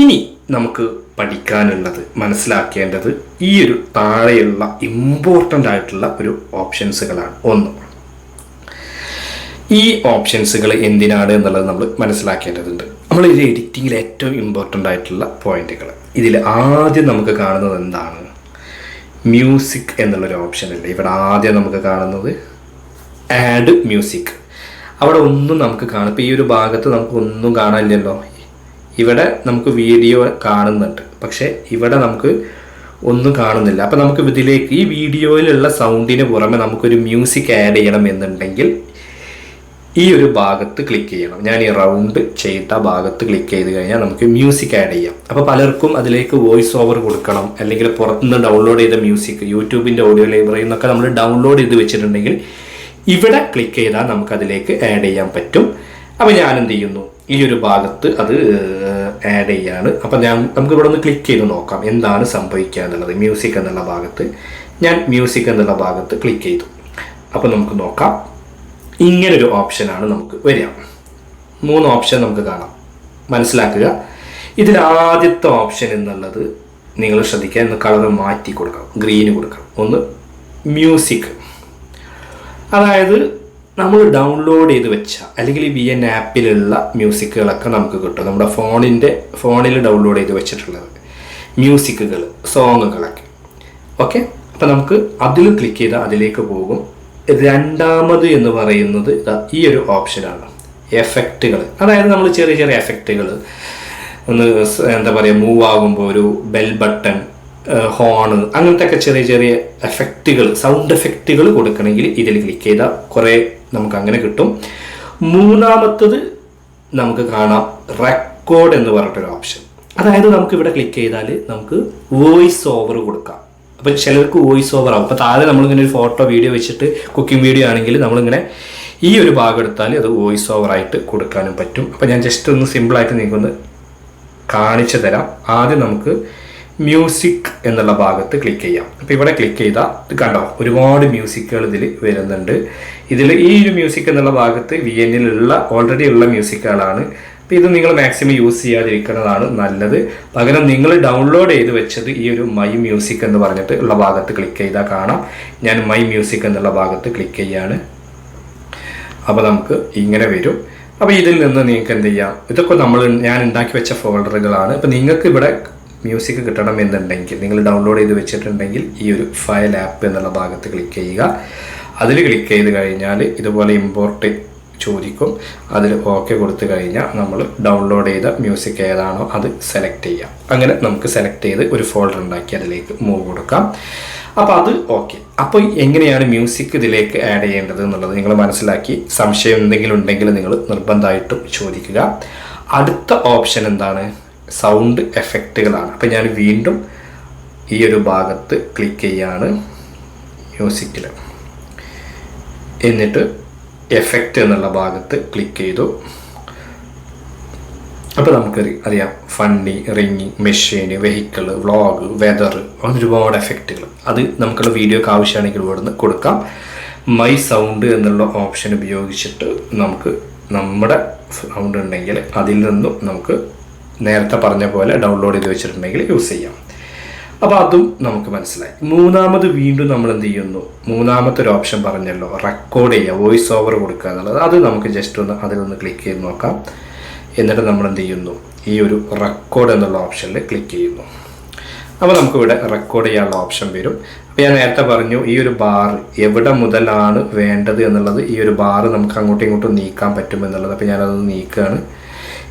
ഇനി നമുക്ക് പഠിക്കാനുള്ളത് മനസ്സിലാക്കേണ്ടത് ഈ ഒരു താഴെയുള്ള ഇമ്പോർട്ടന്റ് ആയിട്ടുള്ള ഒരു ഓപ്ഷൻസുകളാണ് ഒന്ന് ഈ ഓപ്ഷൻസുകൾ എന്തിനാണ് എന്നുള്ളത് നമ്മൾ മനസ്സിലാക്കേണ്ടതുണ്ട്. നമ്മൾ ഇത് എഡിറ്റിങ്ങിൽ ഏറ്റവും ഇമ്പോർട്ടന്റ് ആയിട്ടുള്ള പോയിന്റുകൾ ഇതിൽ ആദ്യം നമുക്ക് കാണുന്നത് എന്താണ്? മ്യൂസിക് എന്നുള്ളൊരു ഓപ്ഷൻ അല്ലേ ഇവിടെ ആദ്യം നമുക്ക് കാണുന്നത് ആഡ് മ്യൂസിക് അവിടെ ഒന്നും നമുക്ക് കാണും ഇപ്പോൾ ഈ ഒരു ഭാഗത്ത് നമുക്ക് ഒന്നും കാണാനില്ലല്ലോ. ഇവിടെ നമുക്ക് വീഡിയോ കാണുന്നുണ്ട്. പക്ഷേ ഇവിടെ നമുക്ക് ഒന്നും കാണുന്നില്ല. അപ്പം നമുക്ക് ഇതിലേക്ക് ഈ വീഡിയോയിലുള്ള സൗണ്ടിന് പുറമെ നമുക്കൊരു മ്യൂസിക് ആഡ് ചെയ്യണം എന്നുണ്ടെങ്കിൽ ഈ ഒരു ഭാഗത്ത് ക്ലിക്ക് ചെയ്യണം. ഞാൻ ഈ റൗണ്ട് ചെയ്ത ഭാഗത്ത് ക്ലിക്ക് ചെയ്ത് കഴിഞ്ഞാൽ നമുക്ക് മ്യൂസിക് ആഡ് ചെയ്യാം. അപ്പോൾ പലർക്കും അതിലേക്ക് വോയിസ് ഓവർ കൊടുക്കണം. അല്ലെങ്കിൽ പുറത്തുനിന്ന് ഡൗൺലോഡ് ചെയ്ത മ്യൂസിക് യൂട്യൂബിന്റെ ഓഡിയോ ലൈബ്രറിയിൽ നിന്നൊക്കെ നമ്മൾ ഡൗൺലോഡ് ചെയ്ത് വെച്ചിട്ടുണ്ടെങ്കിൽ ഇവിടെ ക്ലിക്ക് ചെയ്താൽ നമുക്ക് അതിലേക്ക് ആഡ് ചെയ്യാൻ പറ്റും. അപ്പോൾ ഞാൻ എന്ത് ചെയ്യുന്നു ഈ ഒരു ഭാഗത്ത് അത് ആഡ് ചെയ്യാണ്. അപ്പോൾ ഞാൻ നമുക്ക് ഇവിടെ ഒന്ന് ക്ലിക്ക് ചെയ്ത് നോക്കാം. എന്താണ് സംഭവിക്കുക എന്നുള്ളത്. മ്യൂസിക് എന്നുള്ള ഭാഗത്ത്. ഞാൻ മ്യൂസിക് എന്നുള്ള ഭാഗത്ത് ക്ലിക്ക് ചെയ്തു. അപ്പോൾ നമുക്ക് നോക്കാം. ഇങ്ങനൊരു ഓപ്ഷനാണ് നമുക്ക് വരിക. മൂന്ന് ഓപ്ഷൻ നമുക്ക് കാണാം. മനസ്സിലാക്കുക? ഇതിൽ ആദ്യത്തെ ഓപ്ഷൻ എന്നുള്ളത് നിങ്ങൾ ശ്രദ്ധിക്കുക. ഇന്ന് കളർ മാറ്റി കൊടുക്കണം. ഗ്രീന് കൊടുക്കണം. ഒന്ന് മ്യൂസിക്. അതായത് നമ്മൾ ഡൗൺലോഡ് ചെയ്ത് വെച്ച അല്ലെങ്കിൽ വി എൻ ആപ്പിലുള്ള മ്യൂസിക്കുകളൊക്കെ നമുക്ക് കിട്ടും. നമ്മുടെ ഫോണിന്റെ ഫോണിൽ ഡൗൺലോഡ് ചെയ്ത് വെച്ചിട്ടുള്ളത് മ്യൂസിക്കുകൾ സോങ്ങുകളൊക്കെ. ഓക്കെ? അപ്പം നമുക്ക് അതിൽ ക്ലിക്ക് ചെയ്താൽ അതിലേക്ക് പോകും. രണ്ടാമത് എന്ന് പറയുന്നത് ഈ ഒരു ഓപ്ഷനാണ് എഫക്റ്റുകൾ അതായത് നമ്മൾ ചെറിയ ചെറിയ എഫക്റ്റുകൾ ഒന്ന് എന്താ പറയുക മൂവ് ആകുമ്പോൾ ഒരു ബെൽ ബട്ടൺ ഹോണ് അങ്ങനത്തെ ഒക്കെ ചെറിയ ചെറിയ എഫക്റ്റുകൾ സൗണ്ട് എഫക്റ്റുകൾ കൊടുക്കണമെങ്കിൽ ഇതിൽ ക്ലിക്ക് ചെയ്താൽ കുറേ നമുക്ക് അങ്ങനെ കിട്ടും. മൂന്നാമത്തത് നമുക്ക് കാണാം റെക്കോർഡ് എന്ന് പറഞ്ഞിട്ടൊരു ഓപ്ഷൻ അതായത് നമുക്ക് ഇവിടെ ക്ലിക്ക് ചെയ്താൽ നമുക്ക് വോയിസ് ഓവർ കൊടുക്കാം. അപ്പം ചിലർക്ക് വോയിസ് ഓവർ ആവും. അപ്പോൾ താഴെ നമ്മളിങ്ങനെ ഒരു ഫോട്ടോ വീഡിയോ വെച്ചിട്ട് കുക്കിംഗ് വീഡിയോ ആണെങ്കിൽ നമ്മളിങ്ങനെ ഈ ഒരു ഭാഗം എടുത്താൽ അത് വോയിസ് ഓവർ ആയിട്ട് കൊടുക്കാനും പറ്റും. അപ്പോൾ ഞാൻ ജസ്റ്റ് ഒന്ന് സിമ്പിളായിട്ട് നിങ്ങൾക്കൊന്ന് കാണിച്ചു തരാം. ആദ്യം നമുക്ക് മ്യൂസിക് എന്നുള്ള ഭാഗത്ത് ക്ലിക്ക് ചെയ്യാം. അപ്പോൾ ഇവിടെ ക്ലിക്ക് ചെയ്താൽ ഇത് കണ്ടോ? ഒരുപാട് മ്യൂസിക്കുകൾ ഇതിൽ വരുന്നുണ്ട്. ഇതിൽ ഈ ഒരു മ്യൂസിക് എന്നുള്ള ഭാഗത്ത് വി എന്നിലുള്ള ഓൾറെഡി ഉള്ള മ്യൂസിക്കുകളാണ് അപ്പോൾ ഇത് നിങ്ങൾ മാക്സിമം യൂസ് ചെയ്യാതിരിക്കുന്നതാണ് നല്ലത്. പകരം നിങ്ങൾ ഡൗൺലോഡ് ചെയ്ത് വെച്ചത് ഈ ഒരു മൈ മ്യൂസിക് എന്ന് പറഞ്ഞിട്ട് ഉള്ള ഭാഗത്ത് ക്ലിക്ക് ചെയ്താൽ കാണാം. ഞാൻ മൈ മ്യൂസിക് എന്നുള്ള ഭാഗത്ത് ക്ലിക്ക് ചെയ്യാണ്. അപ്പോൾ നമുക്ക് ഇങ്ങനെ വരും. അപ്പോൾ ഇതിൽ നിന്ന് നിങ്ങൾക്ക് എന്ത് ചെയ്യാം? ഇതൊക്കെ നമ്മൾ ഞാൻ ഉണ്ടാക്കി വെച്ച ഫോൾഡറുകളാണ് അപ്പോൾ നിങ്ങൾക്ക് ഇവിടെ മ്യൂസിക് കിട്ടണം എന്നുണ്ടെങ്കിൽ നിങ്ങൾ ഡൗൺലോഡ് ചെയ്ത് വെച്ചിട്ടുണ്ടെങ്കിൽ ഈ ഒരു ഫയൽ ആപ്പ് എന്നുള്ള ഭാഗത്ത് ക്ലിക്ക് ചെയ്യുക. അതിൽ ക്ലിക്ക് ചെയ്ത് കഴിഞ്ഞാൽ ഇതുപോലെ ഇമ്പോർട്ട് ചോദിക്കും. അതിൽ ഓക്കെ കൊടുത്തു കഴിഞ്ഞാൽ നമ്മൾ ഡൗൺലോഡ് ചെയ്ത മ്യൂസിക് ഏതാണോ അത് സെലക്ട് ചെയ്യാം. അങ്ങനെ നമുക്ക് സെലക്ട് ചെയ്ത് ഒരു ഫോൾഡർ ഉണ്ടാക്കി അതിലേക്ക് മൂവ് കൊടുക്കാം. അപ്പോൾ അത് ഓക്കെ അപ്പോൾ എങ്ങനെയാണ് മ്യൂസിക് ഇതിലേക്ക് ആഡ് ചെയ്യേണ്ടത് എന്നുള്ളത് നിങ്ങൾ മനസ്സിലാക്കി. സംശയം എന്തെങ്കിലും ഉണ്ടെങ്കിൽ നിങ്ങൾ നിർബന്ധമായിട്ടും ചോദിക്കുക. അടുത്ത ഓപ്ഷൻ എന്താണ്? സൗണ്ട് എഫക്റ്റുകളാണ് അപ്പോൾ ഞാൻ വീണ്ടും ഈ ഒരു ഭാഗത്ത് ക്ലിക്ക് ചെയ്യാണ്. മ്യൂസിക്കിൽ എന്നിട്ട് എഫക്റ്റ് എന്നുള്ള ഭാഗത്ത് ക്ലിക്ക് ചെയ്തു. അപ്പോൾ നമുക്ക് അറിയാം. ഫണ്ണി റിങ്ങിങ് മെഷീൻ വെഹിക്കിൾ വ്ളോഗ് വെതർ അങ്ങനെ ഒരുപാട് എഫക്റ്റുകൾ അത് നമുക്കുള്ള വീഡിയോക്ക് ആവശ്യമാണെങ്കിൽ ഇവിടുന്ന് കൊടുക്കാം. മൈ സൗണ്ട് എന്നുള്ള ഓപ്ഷൻ ഉപയോഗിച്ചിട്ട് നമുക്ക് നമ്മുടെ സൗണ്ട് ഉണ്ടെങ്കിൽ അതിൽ നിന്നും നമുക്ക് നേരത്തെ പറഞ്ഞ പോലെ ഡൗൺലോഡ് ചെയ്ത് വെച്ചിട്ടുണ്ടെങ്കിൽ യൂസ് ചെയ്യാം. അപ്പോൾ അതും നമുക്ക് മനസ്സിലായി. മൂന്നാമത് വീണ്ടും നമ്മൾ എന്ത് ചെയ്യുന്നു? മൂന്നാമത്തെ ഒരു ഓപ്ഷൻ പറഞ്ഞല്ലോ റെക്കോർഡ് ചെയ്യുക വോയിസ് ഓവർ കൊടുക്കുക എന്നുള്ളത്. അത് നമുക്ക് ജസ്റ്റ് ഒന്ന് അതിലൊന്ന് ക്ലിക്ക് ചെയ്ത് നോക്കാം. എന്നിട്ട് നമ്മൾ എന്ത് ചെയ്യുന്നു? ഈ ഒരു റെക്കോർഡ് എന്നുള്ള ഓപ്ഷനിൽ ക്ലിക്ക് ചെയ്യുന്നു. അപ്പോൾ നമുക്ക് ഇവിടെ റെക്കോർഡ് ചെയ്യാനുള്ള ഓപ്ഷൻ വരും. അപ്പോൾ ഞാൻ നേരത്തെ പറഞ്ഞു ഈ ഒരു ബാർ എവിടെ മുതലാണ് വേണ്ടത് എന്നുള്ളത് ഈ ഒരു ബാർ നമുക്ക് അങ്ങോട്ടും ഇങ്ങോട്ടും നീക്കാൻ പറ്റും എന്നുള്ളത്. അപ്പോൾ ഞാനത് നീക്കുകയാണ്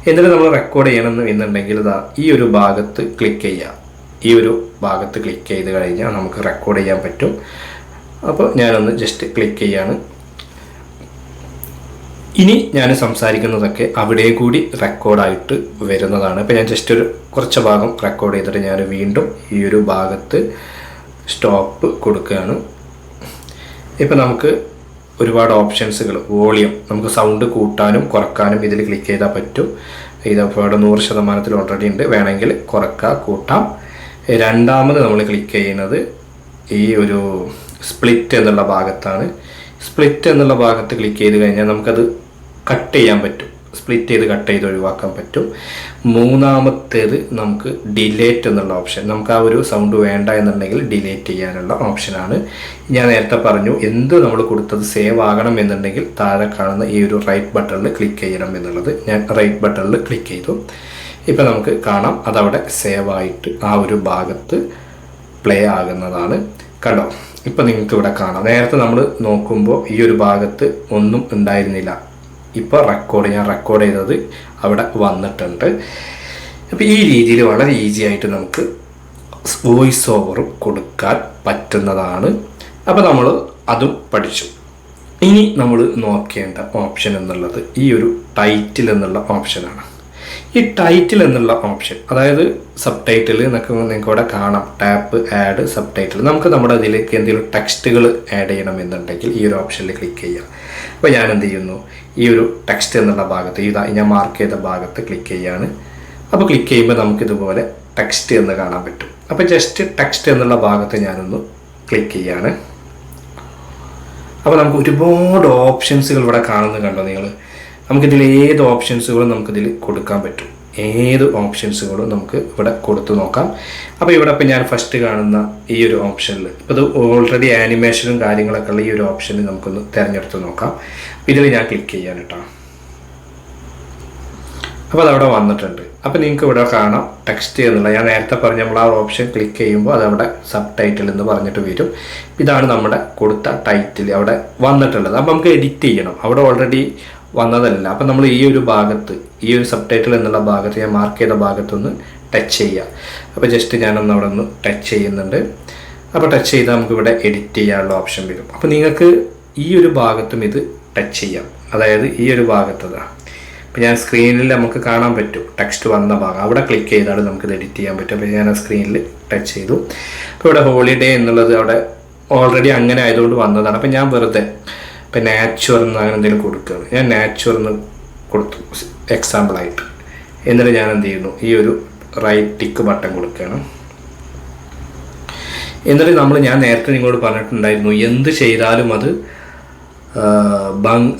എന്നിട്ട് നമ്മൾ റെക്കോർഡ് ചെയ്യണം എന്നുണ്ടെങ്കിൽ ഇതാ ഈ ഒരു ഭാഗത്ത് ക്ലിക്ക് ചെയ്യുക. ഈ ഒരു ഭാഗത്ത് ക്ലിക്ക് ചെയ്ത് കഴിഞ്ഞാൽ നമുക്ക് റെക്കോർഡ് ചെയ്യാൻ പറ്റും. അപ്പോൾ ഞാനൊന്ന് ജസ്റ്റ് ക്ലിക്ക് ചെയ്യാണ്. ഇനി ഞാൻ സംസാരിക്കുന്നതൊക്കെ അവിടെ കൂടി റെക്കോർഡായിട്ട് വരുന്നതാണ്. ഇപ്പോൾ ഞാൻ ജസ്റ്റ് ഒരു കുറച്ച് ഭാഗം റെക്കോർഡ് ചെയ്തിട്ട് ഞാൻ വീണ്ടും ഈ ഒരു ഭാഗത്ത് സ്റ്റോപ്പ് കൊടുക്കുകയാണ്. ഇപ്പോൾ നമുക്ക് ഒരുപാട് ഓപ്ഷൻസുകൾ വോളിയം നമുക്ക് സൗണ്ട് കൂട്ടാനും കുറക്കാനും ഇതിൽ ക്ലിക്ക് ചെയ്താൽ പറ്റും. ഇത് ഇവിടെ നൂറ് ശതമാനത്തിൽ ഓൾറെഡി ഉണ്ട്. വേണമെങ്കിൽ കുറക്കുക കൂട്ടാം. രണ്ടാമത് നമ്മൾ ക്ലിക്ക് ചെയ്യുന്നത് ഈ ഒരു സ്പ്ലിറ്റ് എന്നുള്ള ഭാഗത്താണ്. സ്പ്ലിറ്റ് എന്നുള്ള ഭാഗത്ത് ക്ലിക്ക് ചെയ്ത് കഴിഞ്ഞാൽ നമുക്കത് കട്ട് ചെയ്യാൻ പറ്റും. സ്പ്ലിറ്റ് ചെയ്ത് കട്ട് ചെയ്ത് ഒഴിവാക്കാൻ പറ്റും. മൂന്നാമത്തേത് നമുക്ക് ഡിലേറ്റ് എന്നുള്ള ഓപ്ഷൻ നമുക്ക് ആ ഒരു സൗണ്ട് വേണ്ട എന്നുണ്ടെങ്കിൽ ഡിലേറ്റ് ചെയ്യാനുള്ള ഓപ്ഷനാണ് ഞാൻ നേരത്തെ പറഞ്ഞു എന്ത് നമ്മൾ കൊടുത്തത് സേവ് ആകണം എന്നുണ്ടെങ്കിൽ താഴെ കാണുന്ന ഈ ഒരു റൈറ്റ് ബട്ടണിൽ ക്ലിക്ക് ചെയ്യണം എന്നുള്ളത് ഞാൻ റൈറ്റ് ബട്ടണിൽ ക്ലിക്ക് ചെയ്തു. ഇപ്പം നമുക്ക് കാണാം അതവിടെ സേവ് ആയിട്ട് ആ ഒരു ഭാഗത്ത് പ്ലേ ആകുന്നതാണ്. കണ്ടോ? ഇപ്പം നിങ്ങൾക്ക് ഇവിടെ കാണാം. നേരത്തെ നമ്മൾ നോക്കുമ്പോൾ ഈ ഒരു ഭാഗത്ത് ഒന്നും ഉണ്ടായിരുന്നില്ല. ഇപ്പോൾ റെക്കോർഡ് ഞാൻ റെക്കോർഡ് ചെയ്തത് അവിടെ വന്നിട്ടുണ്ട്. അപ്പോൾ ഈ രീതിയിൽ വളരെ ഈസി ആയിട്ട് നമുക്ക് വോയിസ് ഓവറും കൊടുക്കാൻ പറ്റുന്നതാണ്. അപ്പോൾ നമ്മൾ അതും പഠിച്ചു. ഇനി നമ്മൾ നോക്കേണ്ട ഓപ്ഷൻ എന്നുള്ളത് ഈ ഒരു ടൈറ്റിൽ എന്നുള്ള ഓപ്ഷനാണ് ഈ ടൈറ്റിൽ എന്നുള്ള ഓപ്ഷൻ അതായത് സബ് ടൈറ്റിൽ എന്നൊക്കെ നിങ്ങൾക്ക് ഇവിടെ കാണാം. ടാപ്പ് ആഡ് സബ് ടൈറ്റിൽ നമുക്ക് നമ്മുടെ അതിലേക്ക് എന്തെങ്കിലും ടെക്സ്റ്റുകൾ ആഡ് ചെയ്യണമെന്നുണ്ടെങ്കിൽ ഈ ഒരു ഓപ്ഷനിൽ ക്ലിക്ക് ചെയ്യാം അപ്പോൾ ഞാൻ എന്ത് ചെയ്യുന്നു? ഈ ഒരു ടെക്സ്റ്റ് എന്നുള്ള ഭാഗത്ത് ഇതാ ഞാൻ മാർക്ക് ചെയ്ത ഭാഗത്ത് ക്ലിക്ക് ചെയ്യാണ് അപ്പോൾ ക്ലിക്ക് ചെയ്യുമ്പോൾ നമുക്ക് ഇതുപോലെ ടെക്സ്റ്റ് എന്ന് കാണാൻ പറ്റും. അപ്പോൾ ജസ്റ്റ് ടെക്സ്റ്റ് എന്നുള്ള ഭാഗത്ത് ഞാനൊന്ന് ക്ലിക്ക് ചെയ്യാണ് അപ്പോൾ നമുക്ക് ഒരുപാട് ഓപ്ഷൻസുകൾ ഇവിടെ കാണുന്നു കണ്ടോ നിങ്ങൾ? നമുക്കിതിൽ ഏത് ഓപ്ഷൻസുകളും നമുക്കിതിൽ കൊടുക്കാൻ പറ്റും. ഏത് ഓപ്ഷൻസുകളും നമുക്ക് ഇവിടെ കൊടുത്തു നോക്കാം. അപ്പോൾ ഇവിടെ ഇപ്പം ഞാൻ ഫസ്റ്റ് കാണുന്ന ഈ ഒരു ഓപ്ഷനിൽ ഇപ്പോൾ ഇത് ഓൾറെഡി ആനിമേഷനും കാര്യങ്ങളൊക്കെ ഉള്ള ഈ ഒരു ഓപ്ഷനിൽ നമുക്കൊന്ന് തിരഞ്ഞെടുത്ത് നോക്കാം. ഇതിൽ ഞാൻ ക്ലിക്ക് ചെയ്യാൻ കേട്ടോ. അപ്പോൾ അതവിടെ വന്നിട്ടുണ്ട്. അപ്പോൾ നിങ്ങൾക്ക് ഇവിടെ കാണാം ടെക്സ്റ്റ് എന്നുള്ള ഞാൻ നേരത്തെ പറഞ്ഞ നമ്മൾ ആ ഓപ്ഷൻ ക്ലിക്ക് ചെയ്യുമ്പോൾ അതവിടെ സബ് ടൈറ്റിൽ എന്ന് പറഞ്ഞിട്ട് വരും. ഇതാണ് നമ്മുടെ കൊടുത്ത ടൈറ്റിൽ അവിടെ വന്നിട്ടുള്ളത്. അപ്പോൾ നമുക്ക് എഡിറ്റ് ചെയ്യണം. അവിടെ ഓൾറെഡി വന്നതല്ല. അപ്പം നമ്മൾ ഈ ഒരു ഭാഗത്ത് ഈ ഒരു സബ് ടൈറ്റിൽ എന്നുള്ള ഭാഗത്ത് ഞാൻ മാർക്ക് ചെയ്ത ഭാഗത്തൊന്ന് ടച്ച് ചെയ്യുക അപ്പോൾ ജസ്റ്റ് ഞാനൊന്ന് അവിടെ ഒന്ന് ടച്ച് ചെയ്യുന്നുണ്ട്. അപ്പോൾ ടച്ച് ചെയ്താൽ നമുക്ക് ഇവിടെ എഡിറ്റ് ചെയ്യാനുള്ള ഓപ്ഷൻ വരും. അപ്പോൾ നിങ്ങൾക്ക് ഈ ഒരു ഭാഗത്തും ഇത് ടച്ച് ചെയ്യാം. അതായത് ഈ ഒരു ഭാഗത്തതാ. അപ്പോൾ ഞാൻ സ്ക്രീനിൽ നമുക്ക് കാണാൻ പറ്റും. ടെക്സ്റ്റ് വന്ന ഭാഗം. അവിടെ ക്ലിക്ക് ചെയ്താൽ നമുക്കിത് എഡിറ്റ് ചെയ്യാൻ പറ്റും. അപ്പോൾ ഞാൻ ആ സ്ക്രീനിൽ ടച്ച് ചെയ്തു. അപ്പോൾ ഇവിടെ ഹോളിഡേ എന്നുള്ളത് അവിടെ ഓൾറെഡി അങ്ങനെ ആയതുകൊണ്ട് വന്നതാണ്. അപ്പോൾ ഞാൻ വെറുതെ ഇപ്പം നാച്ചുറൽ എന്ന് അങ്ങനെ എന്തെങ്കിലും കൊടുക്കുകയാണ് ഞാൻ നാച്ചുറൽ എന്ന് കൊടുത്തു. എക്സാമ്പിളായിട്ട് എന്നിട്ട് ഞാൻ എന്ത് ചെയ്യുന്നു? ഈ ഒരു റൈറ്റ് ടിക്ക് ബട്ടൺ കൊടുക്കുകയാണ്. എന്നിട്ട് നമ്മൾ ഞാൻ നേരത്തെ നിങ്ങളോട് പറഞ്ഞിട്ടുണ്ടായിരുന്നു എന്ത് ചെയ്താലും അത്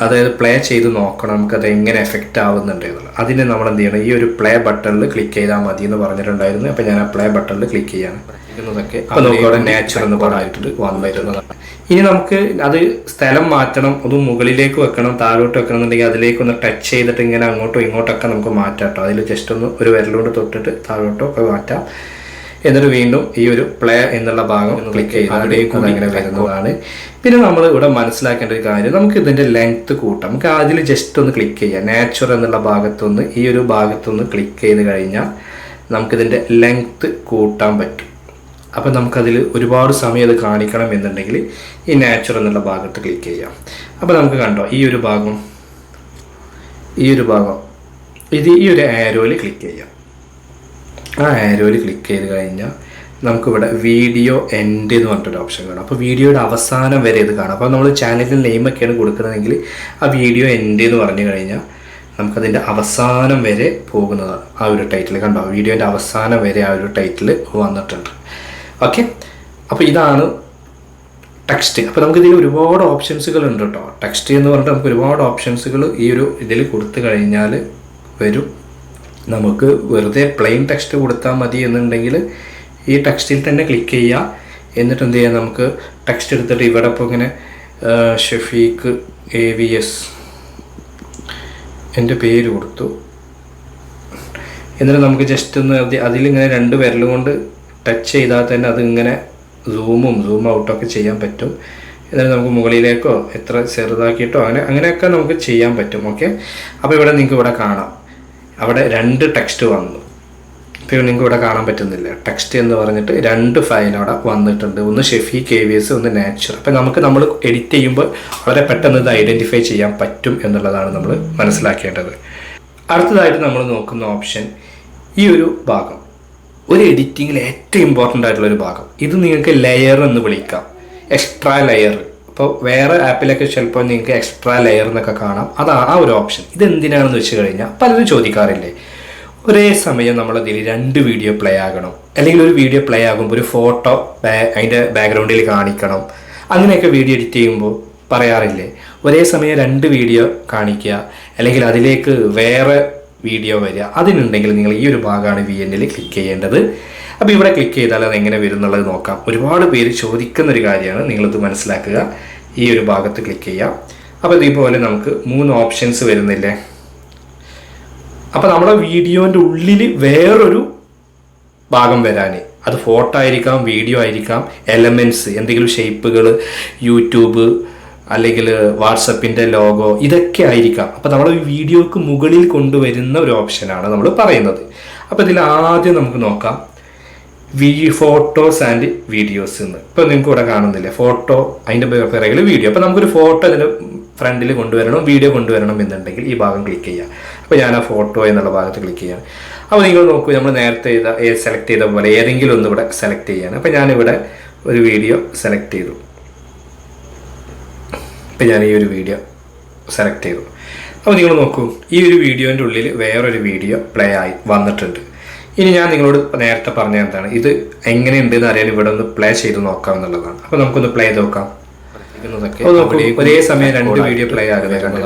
അതായത് പ്ലേ ചെയ്ത് നോക്കണം നമുക്കത് എങ്ങനെ എഫക്റ്റ് ആവുന്നുണ്ട് എന്നുള്ളത് അതിന് നമ്മൾ എന്ത് ചെയ്യണം? ഈ ഒരു പ്ലേ ബട്ടണിൽ ക്ലിക്ക് ചെയ്താൽ മതി എന്ന് പറഞ്ഞിട്ടുണ്ടായിരുന്നു. അപ്പോൾ ഞാൻ ആ പ്ലേ ബട്ടണിൽ ക്ലിക്ക് ചെയ്യാണ്. ഇതൊക്കെ നേച്ചർ എന്ന് പറഞ്ഞിട്ട് വന്നിരുന്നതാണ്. ഇനി നമുക്ക് അത് സ്ഥലം മാറ്റണം. ഒന്ന് മുകളിലേക്ക് വെക്കണം താഴോട്ട് വെക്കണം എന്നുണ്ടെങ്കിൽ അതിലേക്ക് ഒന്ന് ടച്ച് ചെയ്തിട്ട് ഇങ്ങനെ അങ്ങോട്ടും ഇങ്ങോട്ടൊക്കെ നമുക്ക് മാറ്റാം കേട്ടോ അതിൽ ജസ്റ്റ് ഒന്ന് ഒരു വിരലുകൊണ്ട് തൊട്ടിട്ട് താഴോട്ടോ ഒക്കെ മാറ്റാം. എന്നിട്ട് വീണ്ടും ഈ ഒരു പ്ലേ എന്നുള്ള ഭാഗം ക്ലിക്ക് ചെയ്ത് അവിടേക്കും അങ്ങനെ വരുന്നതാണ്. പിന്നെ നമ്മൾ ഇവിടെ മനസ്സിലാക്കേണ്ട ഒരു കാര്യം നമുക്ക് ഇതിന്റെ ലെങ്ത് കൂട്ടാം. നമുക്ക് അതിൽ ജസ്റ്റ് ഒന്ന് ക്ലിക്ക് ചെയ്യാം. നാച്ചുറൽ എന്നുള്ള ഭാഗത്തൊന്ന് ഈ ഒരു ഭാഗത്തൊന്ന് ക്ലിക്ക് ചെയ്ത് കഴിഞ്ഞാൽ നമുക്കിതിന്റെ ലെങ്ത് കൂട്ടാൻ പറ്റും. അപ്പം നമുക്കതിൽ ഒരുപാട് സമയം അത് കാണിക്കണം എന്നുണ്ടെങ്കിൽ ഈ നാച്ചുറൽ എന്നുള്ള ഭാഗത്ത് ക്ലിക്ക് ചെയ്യാം. അപ്പോൾ നമുക്ക് കണ്ടോ ഈ ഒരു ഭാഗം ഈ ഒരു ഭാഗം ഇത് ഈ ഒരു ആരോയിൽ ക്ലിക്ക് ചെയ്യാം. ആ ആരോയിൽ ക്ലിക്ക് ചെയ്ത് കഴിഞ്ഞാൽ നമുക്കിവിടെ വീഡിയോ എൻഡ് എന്ന് പറഞ്ഞിട്ടൊരു ഓപ്ഷൻ കാണാം. അപ്പോൾ വീഡിയോയുടെ അവസാനം വരെ ഇത് കാണാം. അപ്പോൾ നമ്മൾ ചാനലിന്റെ നെയിമൊക്കെയാണ് കൊടുക്കുന്നതെങ്കിൽ ആ വീഡിയോ എൻഡ് എന്ന് പറഞ്ഞു കഴിഞ്ഞാൽ നമുക്കതിന്റെ അവസാനം വരെ പോകുന്നതാണ് ആ ഒരു ടൈറ്റിൽ കണ്ടോ? വീഡിയോന്റെ അവസാനം വരെ ആ ഒരു ടൈറ്റിൽ വന്നിട്ടുണ്ട്. ഓക്കെ അപ്പോൾ ഇതാണ് ടെക്സ്റ്റ് അപ്പോൾ നമുക്ക് ഇതിൽ ഒരുപാട് ഓപ്ഷൻസുകൾ ഉണ്ട് കേട്ടോ ടെക്സ്റ്റ് എന്ന് പറഞ്ഞിട്ട് നമുക്ക് ഒരുപാട് ഓപ്ഷൻസുകൾ ഈ ഒരു ഇതിൽ കൊടുത്തു കഴിഞ്ഞാൽ വരും. നമുക്ക് വെറുതെ പ്ലെയിൻ ടെക്സ്റ്റ് കൊടുത്താൽ മതി എന്നുണ്ടെങ്കിൽ ഈ ടെക്സ്റ്റിൽ തന്നെ ക്ലിക്ക് ചെയ്യുക എന്നിട്ട് എന്ത് ചെയ്യാം നമുക്ക് ടെക്സ്റ്റ് എടുത്തിട്ട് ഇവിടെ ഇപ്പോൾ ഇങ്ങനെ ഷഫീഖ് എ വി എസ് എന്റെ പേര് കൊടുത്തു. എന്നിട്ട് നമുക്ക് ജസ്റ്റ് ഒന്ന് അതി- അതിലിങ്ങനെ രണ്ട് വിരൽ കൊണ്ട് ടച്ച് ചെയ്താൽ തന്നെ അതിങ്ങനെ സൂമും സൂം ഔട്ടൊക്കെ ചെയ്യാൻ പറ്റും. എന്നിട്ട് നമുക്ക് മുകളിലേക്കോ എത്ര ചെറുതാക്കിയിട്ടോ അങ്ങനെ അങ്ങനെയൊക്കെ നമുക്ക് ചെയ്യാൻ പറ്റും. ഓക്കെ അപ്പോൾ ഇവിടെ നിങ്ങൾക്ക് ഇവിടെ കാണാം. അവിടെ രണ്ട് ടെക്സ്റ്റ് വന്നു. ഇപ്പോൾ നിങ്ങൾക്ക് ഇവിടെ കാണാൻ പറ്റുന്നില്ല. ടെക്സ്റ്റ് എന്ന് പറഞ്ഞിട്ട് രണ്ട് ഫയൽ അവിടെ വന്നിട്ടുണ്ട്. ഒന്ന് ഷെഫി കെ വി എസ് ഒന്ന് നാച്ചുറൽ അപ്പം നമുക്ക് നമ്മൾ എഡിറ്റ് ചെയ്യുമ്പോൾ വളരെ പെട്ടെന്ന് ഇത് ഐഡന്റിഫൈ ചെയ്യാൻ പറ്റും എന്നുള്ളതാണ് നമ്മൾ മനസ്സിലാക്കേണ്ടത്. അടുത്തതായിട്ട് നമ്മൾ നോക്കുന്ന ഓപ്ഷൻ ഈ ഒരു ഭാഗം. ഒരു എഡിറ്റിങ്ങിൽ ഏറ്റവും ഇമ്പോർട്ടന്റ് ആയിട്ടുള്ള ഒരു ഭാഗം. ഇത് നിങ്ങൾക്ക് ലെയർ എന്ന് വിളിക്കാം. എക്സ്ട്രാ ലെയർ ഇപ്പോൾ വേറെ ആപ്പിലൊക്കെ ചിലപ്പോൾ നിങ്ങൾക്ക് എക്സ്ട്രാ ലെയർ എന്നൊക്കെ കാണാം. അതാ ആ ഒരു ഓപ്ഷൻ ഇത് എന്തിനാണെന്ന് വെച്ച് കഴിഞ്ഞാൽ പലരും ചോദിക്കാറില്ലേ? ഒരേ സമയം നമ്മളതിൽ രണ്ട് വീഡിയോ പ്ലേ ആകണം. അല്ലെങ്കിൽ ഒരു വീഡിയോ പ്ലേ ആകുമ്പോൾ ഒരു ഫോട്ടോ അതിന്റെ ബാക്ക്ഗ്രൗണ്ടിൽ കാണിക്കണം. അങ്ങനെയൊക്കെ വീഡിയോ എഡിറ്റ് ചെയ്യുമ്പോൾ പറയാറില്ലേ? ഒരേ സമയം രണ്ട് വീഡിയോ കാണിക്കുക. അല്ലെങ്കിൽ അതിലേക്ക് വേറെ വീഡിയോ വരിക. അതിനുണ്ടെങ്കിൽ നിങ്ങൾ ഈ ഒരു ഭാഗമാണ് വി എന്നിൽ ക്ലിക്ക് ചെയ്യേണ്ടത്. അപ്പോൾ ഇവിടെ ക്ലിക്ക് ചെയ്താൽ അത് എങ്ങനെ വരുന്നുള്ളത് നോക്കാം. ഒരുപാട് പേര് ചോദിക്കുന്ന ഒരു കാര്യമാണ് നിങ്ങളിത് മനസ്സിലാക്കുക. ഈ ഒരു ഭാഗത്ത് ക്ലിക്ക് ചെയ്യാം. അപ്പോൾ ഇതുപോലെ നമുക്ക് മൂന്ന് ഓപ്ഷൻസ് വരുന്നില്ലേ? അപ്പോൾ നമ്മുടെ വീഡിയോന്റെ ഉള്ളിൽ വേറൊരു ഭാഗം വരാൻ അത് ഫോട്ടോ ആയിരിക്കാം വീഡിയോ ആയിരിക്കാം എലമെന്റ്സ് എന്തെങ്കിലും ഷേപ്പുകൾ യൂട്യൂബ് അല്ലെങ്കിൽ വാട്സപ്പിന്റെ ലോഗോ ഇതൊക്കെ ആയിരിക്കാം. അപ്പോൾ നമ്മൾ വീഡിയോക്ക് മുകളിൽ കൊണ്ടുവരുന്ന ഒരു ഓപ്ഷനാണ് നമ്മൾ പറയുന്നത്. അപ്പോൾ ഇതിൽ ആദ്യം നമുക്ക് നോക്കാം. വി ഫോട്ടോസ് ആൻഡ് വീഡിയോസ് എന്ന്. ഇപ്പോൾ നിങ്ങൾക്ക് ഇവിടെ കാണുന്നില്ലേ? ഫോട്ടോ അതിന്റെ പിറകിൽ വീഡിയോ. അപ്പോൾ നമുക്കൊരു ഫോട്ടോ അതിന്റെ ഫ്രണ്ടിൽ കൊണ്ടുവരണം വീഡിയോ കൊണ്ടുവരണം എന്നുണ്ടെങ്കിൽ ഈ ഭാഗം ക്ലിക്ക് ചെയ്യാം. അപ്പോൾ ഞാൻ ആ ഫോട്ടോ എന്നുള്ള ഭാഗത്ത് ക്ലിക്ക് ചെയ്യാം അപ്പോൾ നിങ്ങൾ നോക്കൂ നമ്മൾ നേരത്തെ ചെയ്ത സെലക്ട് ചെയ്ത പോലെ ഏതെങ്കിലും ഒന്ന് ഇവിടെ സെലക്ട് ചെയ്യാണ്. അപ്പോൾ ഞാനിവിടെ ഒരു വീഡിയോ സെലക്ട് ചെയ്തു. ഇപ്പം ഞാൻ ഈ ഒരു വീഡിയോ സെലക്ട് ചെയ്തു. അപ്പോൾ നിങ്ങൾ നോക്കൂ ഈ ഒരു വീഡിയോന്റെ ഉള്ളിൽ വേറൊരു വീഡിയോ പ്ലേ ആയി വന്നിട്ടുണ്ട്. ഇനി ഞാൻ നിങ്ങളോട് നേരത്തെ പറഞ്ഞ എന്താണ്? ഇത് എങ്ങനെയുണ്ട് എന്ന് അറിയാൻ ഇവിടെ ഒന്ന് പ്ലേ ചെയ്ത് നോക്കാം എന്നുള്ളതാണ്. അപ്പോൾ നമുക്കൊന്ന് പ്ലേ ചെയ്ത് നോക്കാം. ഒരേ സമയം രണ്ട് വീഡിയോ പ്ലേ ആകുന്നതാണ്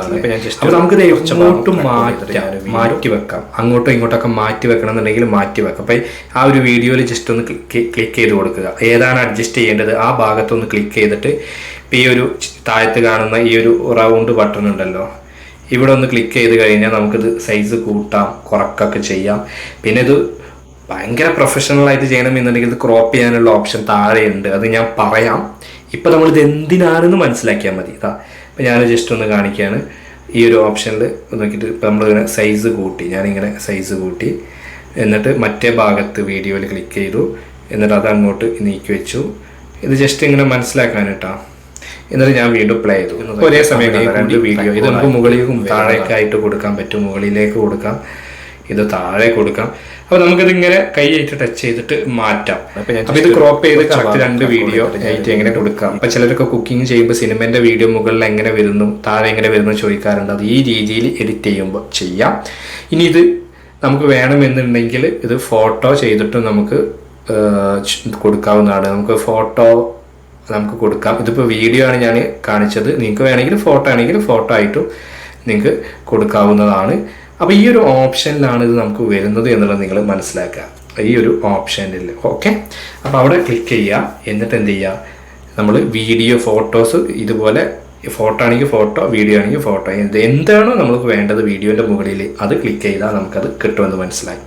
നമുക്ക് എങ്ങോട്ടും മാറ്റാം. മാറ്റി വെക്കാം. അങ്ങോട്ടും ഇങ്ങോട്ടൊക്കെ മാറ്റി വെക്കണം എന്നുണ്ടെങ്കിൽ മാറ്റി വെക്കാം. അപ്പോൾ ആ ഒരു വീഡിയോയിൽ ജസ്റ്റ് ഒന്ന് ക്ലിക്ക് ചെയ്ത് കൊടുക്കുക. ഏതാണ് അഡ്ജസ്റ്റ് ചെയ്യേണ്ടത്? ആ ഭാഗത്തൊന്ന് ക്ലിക്ക് ചെയ്തിട്ട് ഇപ്പൊ ഈ ഒരു താഴത്ത് കാണുന്ന ഈ ഒരു റൗണ്ട് ബട്ടൺ ഉണ്ടല്ലോ. ഇവിടെ ഒന്ന് ക്ലിക്ക് ചെയ്ത് കഴിഞ്ഞാൽ നമുക്കിത് സൈസ് കൂട്ടാം കുറക്കൊക്കെ ചെയ്യാം. പിന്നെ ഇത് ഭയങ്കര പ്രൊഫഷണൽ ആയിട്ട് ചെയ്യണം എന്നുണ്ടെങ്കിൽ ഇത് ക്രോപ്പ് ചെയ്യാനുള്ള ഓപ്ഷൻ താഴെയുണ്ട് അത് ഞാൻ പറയാം. ഇപ്പം നമ്മളിത് എന്തിനാണെന്ന് മനസ്സിലാക്കിയാൽ മതി. ഇതാ ഇപ്പം ഞാൻ ജസ്റ്റ് ഒന്ന് കാണിക്കുകയാണ് ഈ ഒരു ഓപ്ഷനിൽ നോക്കിയിട്ട് ഇപ്പം നമ്മളിങ്ങനെ സൈസ് കൂട്ടി. ഞാനിങ്ങനെ സൈസ് കൂട്ടി. എന്നിട്ട് മറ്റേ ഭാഗത്ത് വീഡിയോയിൽ ക്ലിക്ക് ചെയ്തു. എന്നിട്ട് അത് അങ്ങോട്ട് നീക്കി വെച്ചു. ഇത് ജസ്റ്റ് ഇങ്ങനെ മനസ്സിലാക്കാൻ കേട്ടോ എന്നിട്ട് ഞാൻ വീണ്ടും പ്ലേ ചെയ്തു. ഒരേ സമയം രണ്ട് വീഡിയോ ഇത് നമുക്ക് മുകളിലേക്കും താഴേക്കായിട്ട് കൊടുക്കാൻ പറ്റും മുകളിലേക്ക് കൊടുക്കാം. ഇത് താഴെ കൊടുക്കാം. അപ്പൊ നമുക്കിത് ഇങ്ങനെ കൈ ആയിട്ട് ടച്ച് ചെയ്തിട്ട് മാറ്റാം. അപ്പൊ ഇത് ക്രോപ്പ് ചെയ്ത് കറക്റ്റ് രണ്ട് വീഡിയോ ആയിട്ട് എങ്ങനെ കൊടുക്കാം. അപ്പൊ ചിലരൊക്കെ കുക്കിംഗ് ചെയ്യുമ്പോൾ സിനിമന്റെ വീഡിയോ മുകളിൽ എങ്ങനെ വരുന്നു താഴെ എങ്ങനെ വരുന്നു ചോദിക്കാറുണ്ട്. അത് ഈ രീതിയിൽ എഡിറ്റ് ചെയ്യുമ്പോൾ ചെയ്യാം. ഇനി ഇത് നമുക്ക് വേണമെന്നുണ്ടെങ്കിൽ ഇത് ഫോട്ടോ ചെയ്തിട്ട് നമുക്ക് കൊടുക്കാവുന്നതാണ്. നമുക്ക് ഫോട്ടോ നമുക്ക് കൊടുക്കാം. ഇതിപ്പോൾ വീഡിയോ ആണ് ഞാൻ കാണിച്ചത്. നിങ്ങൾക്ക് വേണമെങ്കിൽ ഫോട്ടോ ആണെങ്കിൽ ഫോട്ടോ ആയിട്ടും നിങ്ങൾക്ക് കൊടുക്കാവുന്നതാണ്. അപ്പോൾ ഈ ഒരു ഓപ്ഷനിലാണ് ഇത് നമുക്ക് വരുന്നത് എന്നുള്ളത് നിങ്ങൾ മനസ്സിലാക്കുക. ഈ ഒരു ഓപ്ഷനിൽ ഓക്കെ? അപ്പോൾ അവിടെ ക്ലിക്ക് ചെയ്യുക. എന്നിട്ട് എന്ത് ചെയ്യുക? നമ്മൾ വീഡിയോ ഫോട്ടോസ് ഇതുപോലെ ഫോട്ടോ ആണെങ്കിൽ ഫോട്ടോ വീഡിയോ ആണെങ്കിൽ ഫോട്ടോ എന്ത് എന്താണോ നമുക്ക് വേണ്ടത് വീഡിയോന്റെ മുകളിൽ അത് ക്ലിക്ക് ചെയ്താൽ നമുക്കത് കിട്ടുമെന്ന് മനസ്സിലായി.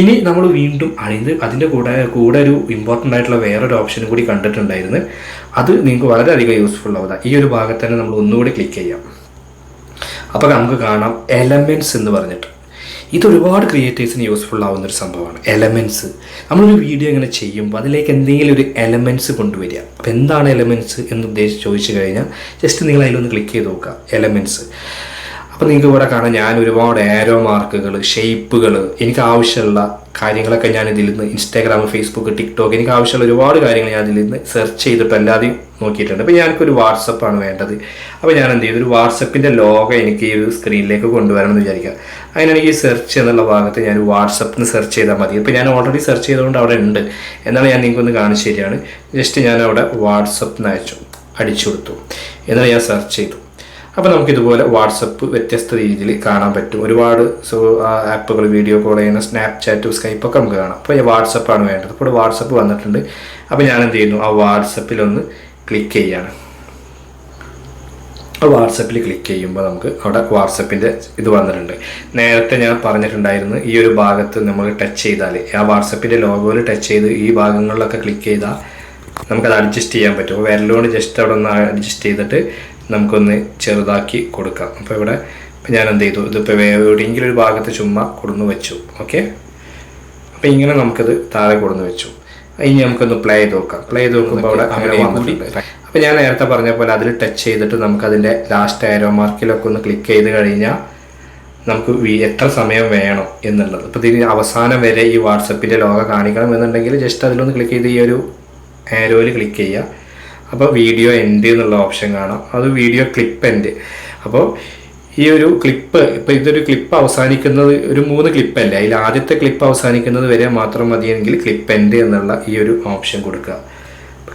ഇനി നമ്മൾ വീണ്ടും അതിന് അതിന്റെ കൂടെ കൂടെ ഒരു ഇമ്പോർട്ടന്റ് ആയിട്ടുള്ള വേറൊരു ഓപ്ഷനും കൂടി കണ്ടിട്ടുണ്ടായിരുന്നു. അത് നിങ്ങൾക്ക് വളരെയധികം യൂസ്ഫുൾ ആവുക ഈ ഒരു ഭാഗത്ത് തന്നെ നമ്മൾ ഒന്നുകൂടി ക്ലിക്ക് ചെയ്യാം. അപ്പോൾ നമുക്ക് കാണാം എലമെന്റ്സ് എന്ന് പറഞ്ഞിട്ട്. ഇത് ഒരുപാട് ക്രിയേറ്റേഴ്സിന് യൂസ്ഫുൾ ആവുന്ന ഒരു സംഭവമാണ്. എലമെന്റ്സ് നമ്മളൊരു വീഡിയോ ഇങ്ങനെ ചെയ്യുമ്പോൾ അതിലേക്ക് എന്തെങ്കിലും ഒരു എലമെന്റ്സ് കൊണ്ടുവരിക. അപ്പോൾ എന്താണ് എലമെന്റ്സ് എന്ന് ഉദ്ദേശിച്ച് ചോദിച്ചു കഴിഞ്ഞാൽ ജസ്റ്റ് നിങ്ങൾ അതിലൊന്ന് ക്ലിക്ക് ചെയ്ത് നോക്കുക. എലമെന്റ്സ് അപ്പോൾ നിങ്ങൾക്ക് ഇവിടെ കാണാം ഞാൻ ഒരുപാട് ആരോ മാർക്കുകൾ ഷേപ്പുകൾ എനിക്ക് ആവശ്യമുള്ള കാര്യങ്ങളൊക്കെ ഞാൻ ഇതിൽ നിന്ന് ഇൻസ്റ്റാഗ്രാം ഫേസ്ബുക്ക് ടിക്ടോക്ക് എനിക്ക് ആവശ്യമുള്ള ഒരുപാട് കാര്യങ്ങൾ ഞാൻ ഇതിൽ നിന്ന് സെർച്ച് ചെയ്തിട്ട് അല്ലാതെ നോക്കിയിട്ടുണ്ട്. അപ്പോൾ ഞാനിപ്പോൾ ഒരു വാട്സപ്പാണ് വേണ്ടത്. അപ്പോൾ ഞാൻ എന്ത് ചെയ്തു? ഒരു വാട്സപ്പിന്റെ ലോഗോ എനിക്ക് ഈ ഒരു സ്ക്രീനിലേക്ക് കൊണ്ടുവരണം എന്ന് വിചാരിക്കുക. അതിനാണെങ്കിൽ ഈ സെർച്ച് എന്നുള്ള ഭാഗത്ത് ഞാൻ വാട്സപ്പിന് സെർച്ച് ചെയ്താൽ മതി. ഇപ്പോൾ ഞാൻ ഓൾറെഡി സെർച്ച് ചെയ്തുകൊണ്ട് അവിടെ ഉണ്ട്. എന്നാണ് ഞാൻ നിങ്ങൾക്കൊന്ന് കാണിച്ചു തരികയാണ്. ജസ്റ്റ് ഞാൻ അവിടെ വാട്സപ്പിന് അയച്ചു അടിച്ചു കൊടുത്തു. എന്നാണ് ഞാൻ സെർച്ച് ചെയ്തു. അപ്പോൾ നമുക്ക് ഇതുപോലെ വാട്സപ്പ് വ്യത്യസ്ത രീതിയിൽ കാണാൻ പറ്റും. ഒരുപാട് സോ ആപ്പുകൾ വീഡിയോ കോൾ ചെയ്യുന്ന സ്നാപ്ചാറ്റ് സ്കൈപ്പ് ഒക്കെ നമുക്ക് കാണാം. അപ്പോൾ വാട്സപ്പാണ് വേണ്ടത്. അപ്പോൾ വാട്സപ്പ് വന്നിട്ടുണ്ട്. അപ്പോൾ ഞാൻ എന്ത് ചെയ്യുന്നു? ആ വാട്സപ്പിലൊന്ന് ക്ലിക്ക് ചെയ്യാണ്. ആ വാട്സപ്പിൽ ക്ലിക്ക് ചെയ്യുമ്പോൾ നമുക്ക് അവിടെ വാട്സപ്പിന്റെ ഇത് വന്നിട്ടുണ്ട്. നേരത്തെ ഞാൻ പറഞ്ഞിട്ടുണ്ടായിരുന്നു ഈ ഒരു ഭാഗത്ത് നമ്മൾ ടച്ച് ചെയ്താൽ ആ വാട്സപ്പിന്റെ ലോഗോയിൽ ടച്ച് ചെയ്ത് ഈ ഭാഗങ്ങളിലൊക്കെ ക്ലിക്ക് ചെയ്താൽ നമുക്കത് അഡ്ജസ്റ്റ് ചെയ്യാൻ പറ്റും. വിരലുകൊണ്ട് ജസ്റ്റ് അവിടെ ഒന്ന് അഡ്ജസ്റ്റ് ചെയ്തിട്ട് നമുക്കൊന്ന് ചെറുതാക്കി കൊടുക്കാം. അപ്പോൾ ഇവിടെ ഇപ്പം ഞാൻ എന്ത് ചെയ്തു ഇതിപ്പോൾ എവിടെയെങ്കിലും ഒരു ഭാഗത്ത് ചുമ്മാ കൊടുന്ന് വെച്ചു. ഓക്കെ? അപ്പോൾ ഇങ്ങനെ നമുക്കത് താഴെ കൊടുന്ന് വെച്ചു. ഇനി നമുക്കൊന്ന് പ്ലേ ചെയ്ത് നോക്കാം. പ്ലേ ചെയ്ത് നോക്കുമ്പോൾ അവിടെ അങ്ങനെ വന്നിട്ടുണ്ട്. അപ്പോൾ ഞാൻ നേരത്തെ പറഞ്ഞ പോലെ അതിൽ ടച്ച് ചെയ്തിട്ട് നമുക്കതിന്റെ ലാസ്റ്റ് ആരോ മാർക്കിലൊക്കെ ഒന്ന് ക്ലിക്ക് ചെയ്ത് കഴിഞ്ഞാൽ നമുക്ക് എത്ര സമയം വേണം എന്നുള്ളത്. ഇപ്പോൾ ഇതിന് അവസാനം വരെ ഈ വാട്സപ്പിന്റെ ലോഗ കാണിക്കണം എന്നുണ്ടെങ്കിൽ ജസ്റ്റ് അതിലൊന്ന് ക്ലിക്ക് ചെയ്ത് ഈ ഒരു ആരോയിൽ ക്ലിക്ക് ചെയ്യുക. അപ്പോൾ വീഡിയോ എൻഡ് എന്നുള്ള ഓപ്ഷൻ കാണാം. അത് വീഡിയോ ക്ലിപ്പ് എൻഡ് അപ്പോൾ ഈ ഒരു ക്ലിപ്പ് ഇപ്പോൾ ഇതൊരു ക്ലിപ്പ് അവസാനിക്കുന്നത് ഒരു മൂന്ന് ക്ലിപ്പ് ക്ലിപ്പല്ലേ അതിൽ ആദ്യത്തെ ക്ലിപ്പ് അവസാനിക്കുന്നത് വരെ മാത്രം മതിയെങ്കിൽ ക്ലിപ്പ് എൻഡ് എന്നുള്ള ഈ ഒരു ഓപ്ഷൻ കൊടുക്കുക.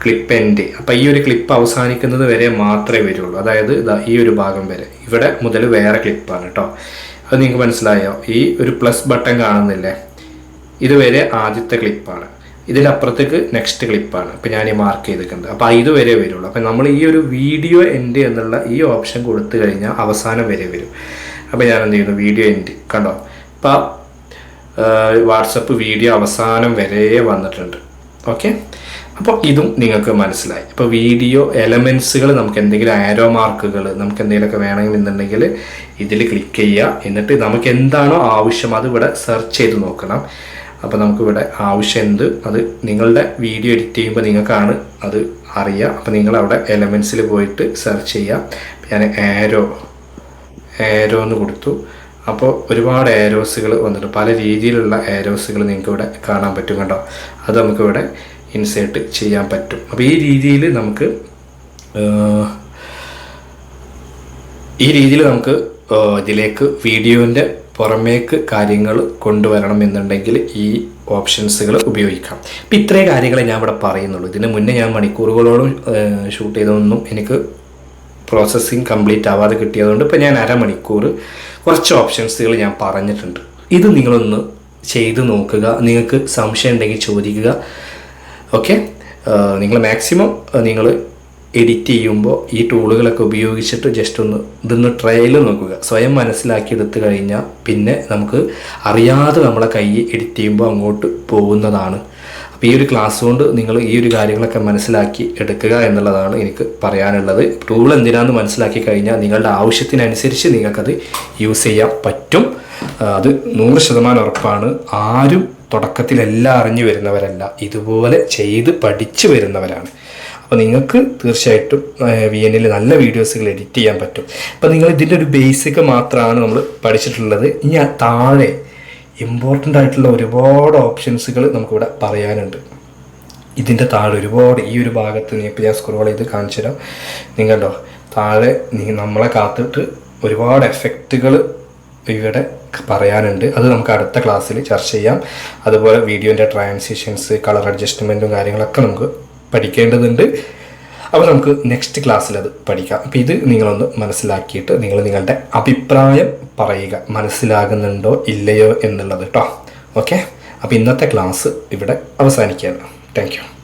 ക്ലിപ്പ് എൻഡ് അപ്പോൾ ഈ ഒരു ക്ലിപ്പ് അവസാനിക്കുന്നത് വരെ മാത്രമേ വരുള്ളൂ. അതായത് ഈ ഒരു ഭാഗം വരെ. ഇവിടെ മുതൽ വേറെ ക്ലിപ്പാണ് കേട്ടോ അത് നിങ്ങൾക്ക് മനസ്സിലായോ? ഈ ഒരു പ്ലസ് ബട്ടൺ കാണുന്നില്ലേ? ഇതുവരെ ആദ്യത്തെ ക്ലിപ്പാണ് ഇതിന്റെ അപ്പുറത്തേക്ക് നെക്സ്റ്റ് ക്ലിപ്പാണ് അപ്പം ഞാൻ ഈ മാർക്ക് ചെയ്തിട്ടുണ്ട് അപ്പോൾ ഇതുവരെ വരുള്ളൂ. അപ്പം നമ്മൾ ഈ ഒരു വീഡിയോ എൻഡ് എന്നുള്ള ഈ ഓപ്ഷൻ കൊടുത്തു കഴിഞ്ഞാൽ അവസാനം വരെ വരും. അപ്പോൾ ഞാൻ എന്ത് ചെയ്യുന്നു? വീഡിയോ എൻഡ് കണ്ടോ? അപ്പം വാട്സപ്പ് വീഡിയോ അവസാനം വരെ വന്നിട്ടുണ്ട്. ഓക്കെ അപ്പോൾ ഇതും നിങ്ങൾക്ക് മനസ്സിലായി. അപ്പോൾ വീഡിയോ എലമെൻസുകൾ നമുക്ക് എന്തെങ്കിലും ആരോ മാർക്കുകൾ നമുക്ക് എന്തെങ്കിലുമൊക്കെ വേണമെന്നുണ്ടെങ്കിൽ ഇതിൽ ക്ലിക്ക് ചെയ്യുക. എന്നിട്ട് നമുക്ക് എന്താണോ ആവശ്യം അത് ഇവിടെ സെർച്ച് ചെയ്ത് നോക്കണം. അപ്പോൾ നമുക്കിവിടെ ആവശ്യം എന്ത് അത് നിങ്ങളുടെ വീഡിയോ എഡിറ്റ് ചെയ്യുമ്പോൾ നിങ്ങൾക്കാണ് അത് അറിയുക അപ്പോൾ നിങ്ങൾ അവിടെ എലമെൻസിൽ പോയിട്ട് സെർച്ച് ചെയ്യുക ഞാൻ ആരോ ആരോ എന്ന് കൊടുത്തു. അപ്പോൾ ഒരുപാട് ആരോസുകൾ വന്നിട്ട് പല രീതിയിലുള്ള ആരോസുകൾ നിങ്ങൾക്ക് ഇവിടെ കാണാൻ പറ്റും കേട്ടോ അത് നമുക്കിവിടെ ഇൻസേർട്ട് ചെയ്യാൻ പറ്റും. അപ്പോൾ ഈ രീതിയിൽ നമുക്ക് ഈ രീതിയിൽ നമുക്ക് ഇതിലേക്ക് വീഡിയോന്റെ പുറമേക്ക് കാര്യങ്ങൾ കൊണ്ടുവരണം എന്നുണ്ടെങ്കിൽ ഈ ഓപ്ഷൻസുകൾ ഉപയോഗിക്കാം. അപ്പം ഇത്രയും കാര്യങ്ങളെ ഞാൻ ഇവിടെ പറയുന്നുള്ളൂ. ഇതിന് മുന്നേ ഞാൻ മണിക്കൂറുകളോളം ഷൂട്ട് ചെയ്തതൊന്നും എനിക്ക് പ്രോസസ്സിങ് കംപ്ലീറ്റ് ആവാതെ കിട്ടിയതുകൊണ്ട് ഇപ്പോൾ ഞാൻ അരമണിക്കൂർ കുറച്ച് ഓപ്ഷൻസുകൾ ഞാൻ പറഞ്ഞിട്ടുണ്ട്. ഇത് നിങ്ങളൊന്ന് ചെയ്ത് നോക്കുക. നിങ്ങൾക്ക് സംശയം ഉണ്ടെങ്കിൽ ചോദിക്കുക. ഓക്കെ? നിങ്ങൾ മാക്സിമം നിങ്ങൾ എഡിറ്റ് ചെയ്യുമ്പോൾ ഈ ടൂളുകളൊക്കെ ഉപയോഗിച്ചിട്ട് ജസ്റ്റ് ഒന്ന് ഇതൊന്ന് ട്രയൽ നോക്കുക. സ്വയം മനസ്സിലാക്കി എടുത്ത് കഴിഞ്ഞാൽ പിന്നെ നമുക്ക് അറിയാതെ നമ്മളെ കൈ എഡിറ്റ് ചെയ്യുമ്പോൾ അങ്ങോട്ട് പോകുന്നതാണ്. അപ്പോൾ ഈ ഒരു ക്ലാസ് കൊണ്ട് നിങ്ങൾ ഈ ഒരു കാര്യങ്ങളൊക്കെ മനസ്സിലാക്കി എടുക്കുക എന്നുള്ളതാണ് എനിക്ക് പറയാനുള്ളത്. ടൂൾ എന്തിനാന്ന് മനസ്സിലാക്കി കഴിഞ്ഞാൽ നിങ്ങളുടെ ആവശ്യത്തിനനുസരിച്ച് നിങ്ങൾക്കത് യൂസ് ചെയ്യാൻ പറ്റും. അത് നൂറ് ശതമാനം ഉറപ്പാണ്. ആരും തുടക്കത്തിൽ എല്ലാം അറിഞ്ഞു വരുന്നവരല്ല. ഇതുപോലെ ചെയ്ത് പഠിച്ചു വരുന്നവരാണ്. അപ്പോൾ നിങ്ങൾക്ക് തീർച്ചയായിട്ടും വി എനിൽ നല്ല വീഡിയോസുകൾ എഡിറ്റ് ചെയ്യാൻ പറ്റും. അപ്പോൾ നിങ്ങൾ ഇതിന്റെ ഒരു ബേസിക് മാത്രമാണ് നമ്മൾ പഠിച്ചിട്ടുള്ളത്. ഇനി താഴെ ഇമ്പോർട്ടന്റ് ആയിട്ടുള്ള ഒരുപാട് ഓപ്ഷൻസുകൾ നമുക്കിവിടെ പറയാനുണ്ട്. ഇതിന്റെ താഴെ ഒരുപാട് ഈ ഒരു ഭാഗത്ത് ഇപ്പോൾ ഞാൻ സ്ക്രോൾ ചെയ്ത് കാണിച്ചു തരാം. നിങ്ങൾ കണ്ടോ താഴെ നമ്മളെ കാത്തിട്ട് ഒരുപാട് എഫക്റ്റുകൾ ഇവിടെ പറയാനുണ്ട്. അത് നമുക്ക് അടുത്ത ക്ലാസ്സിൽ ചർച്ച ചെയ്യാം. അതുപോലെ വീഡിയോന്റെ ട്രാൻസിഷൻസ് കളർ അഡ്ജസ്റ്റ്മെന്റും കാര്യങ്ങളൊക്കെ നമുക്ക് പഠിക്കേണ്ടതുണ്ട്. അപ്പോൾ നമുക്ക് നെക്സ്റ്റ് ക്ലാസ്സിൽ അത് പഠിക്കാം. അപ്പോൾ ഇത് നിങ്ങളൊന്ന് മനസ്സിലാക്കിയിട്ട് നിങ്ങൾ നിങ്ങളുടെ അഭിപ്രായം പറയുക. മനസ്സിലാകുന്നുണ്ടോ ഇല്ലയോ എന്നുള്ളത് കേട്ടോ ഓക്കെ അപ്പോൾ ഇന്നത്തെ ക്ലാസ് ഇവിടെ അവസാനിക്കുകയാണ്. താങ്ക്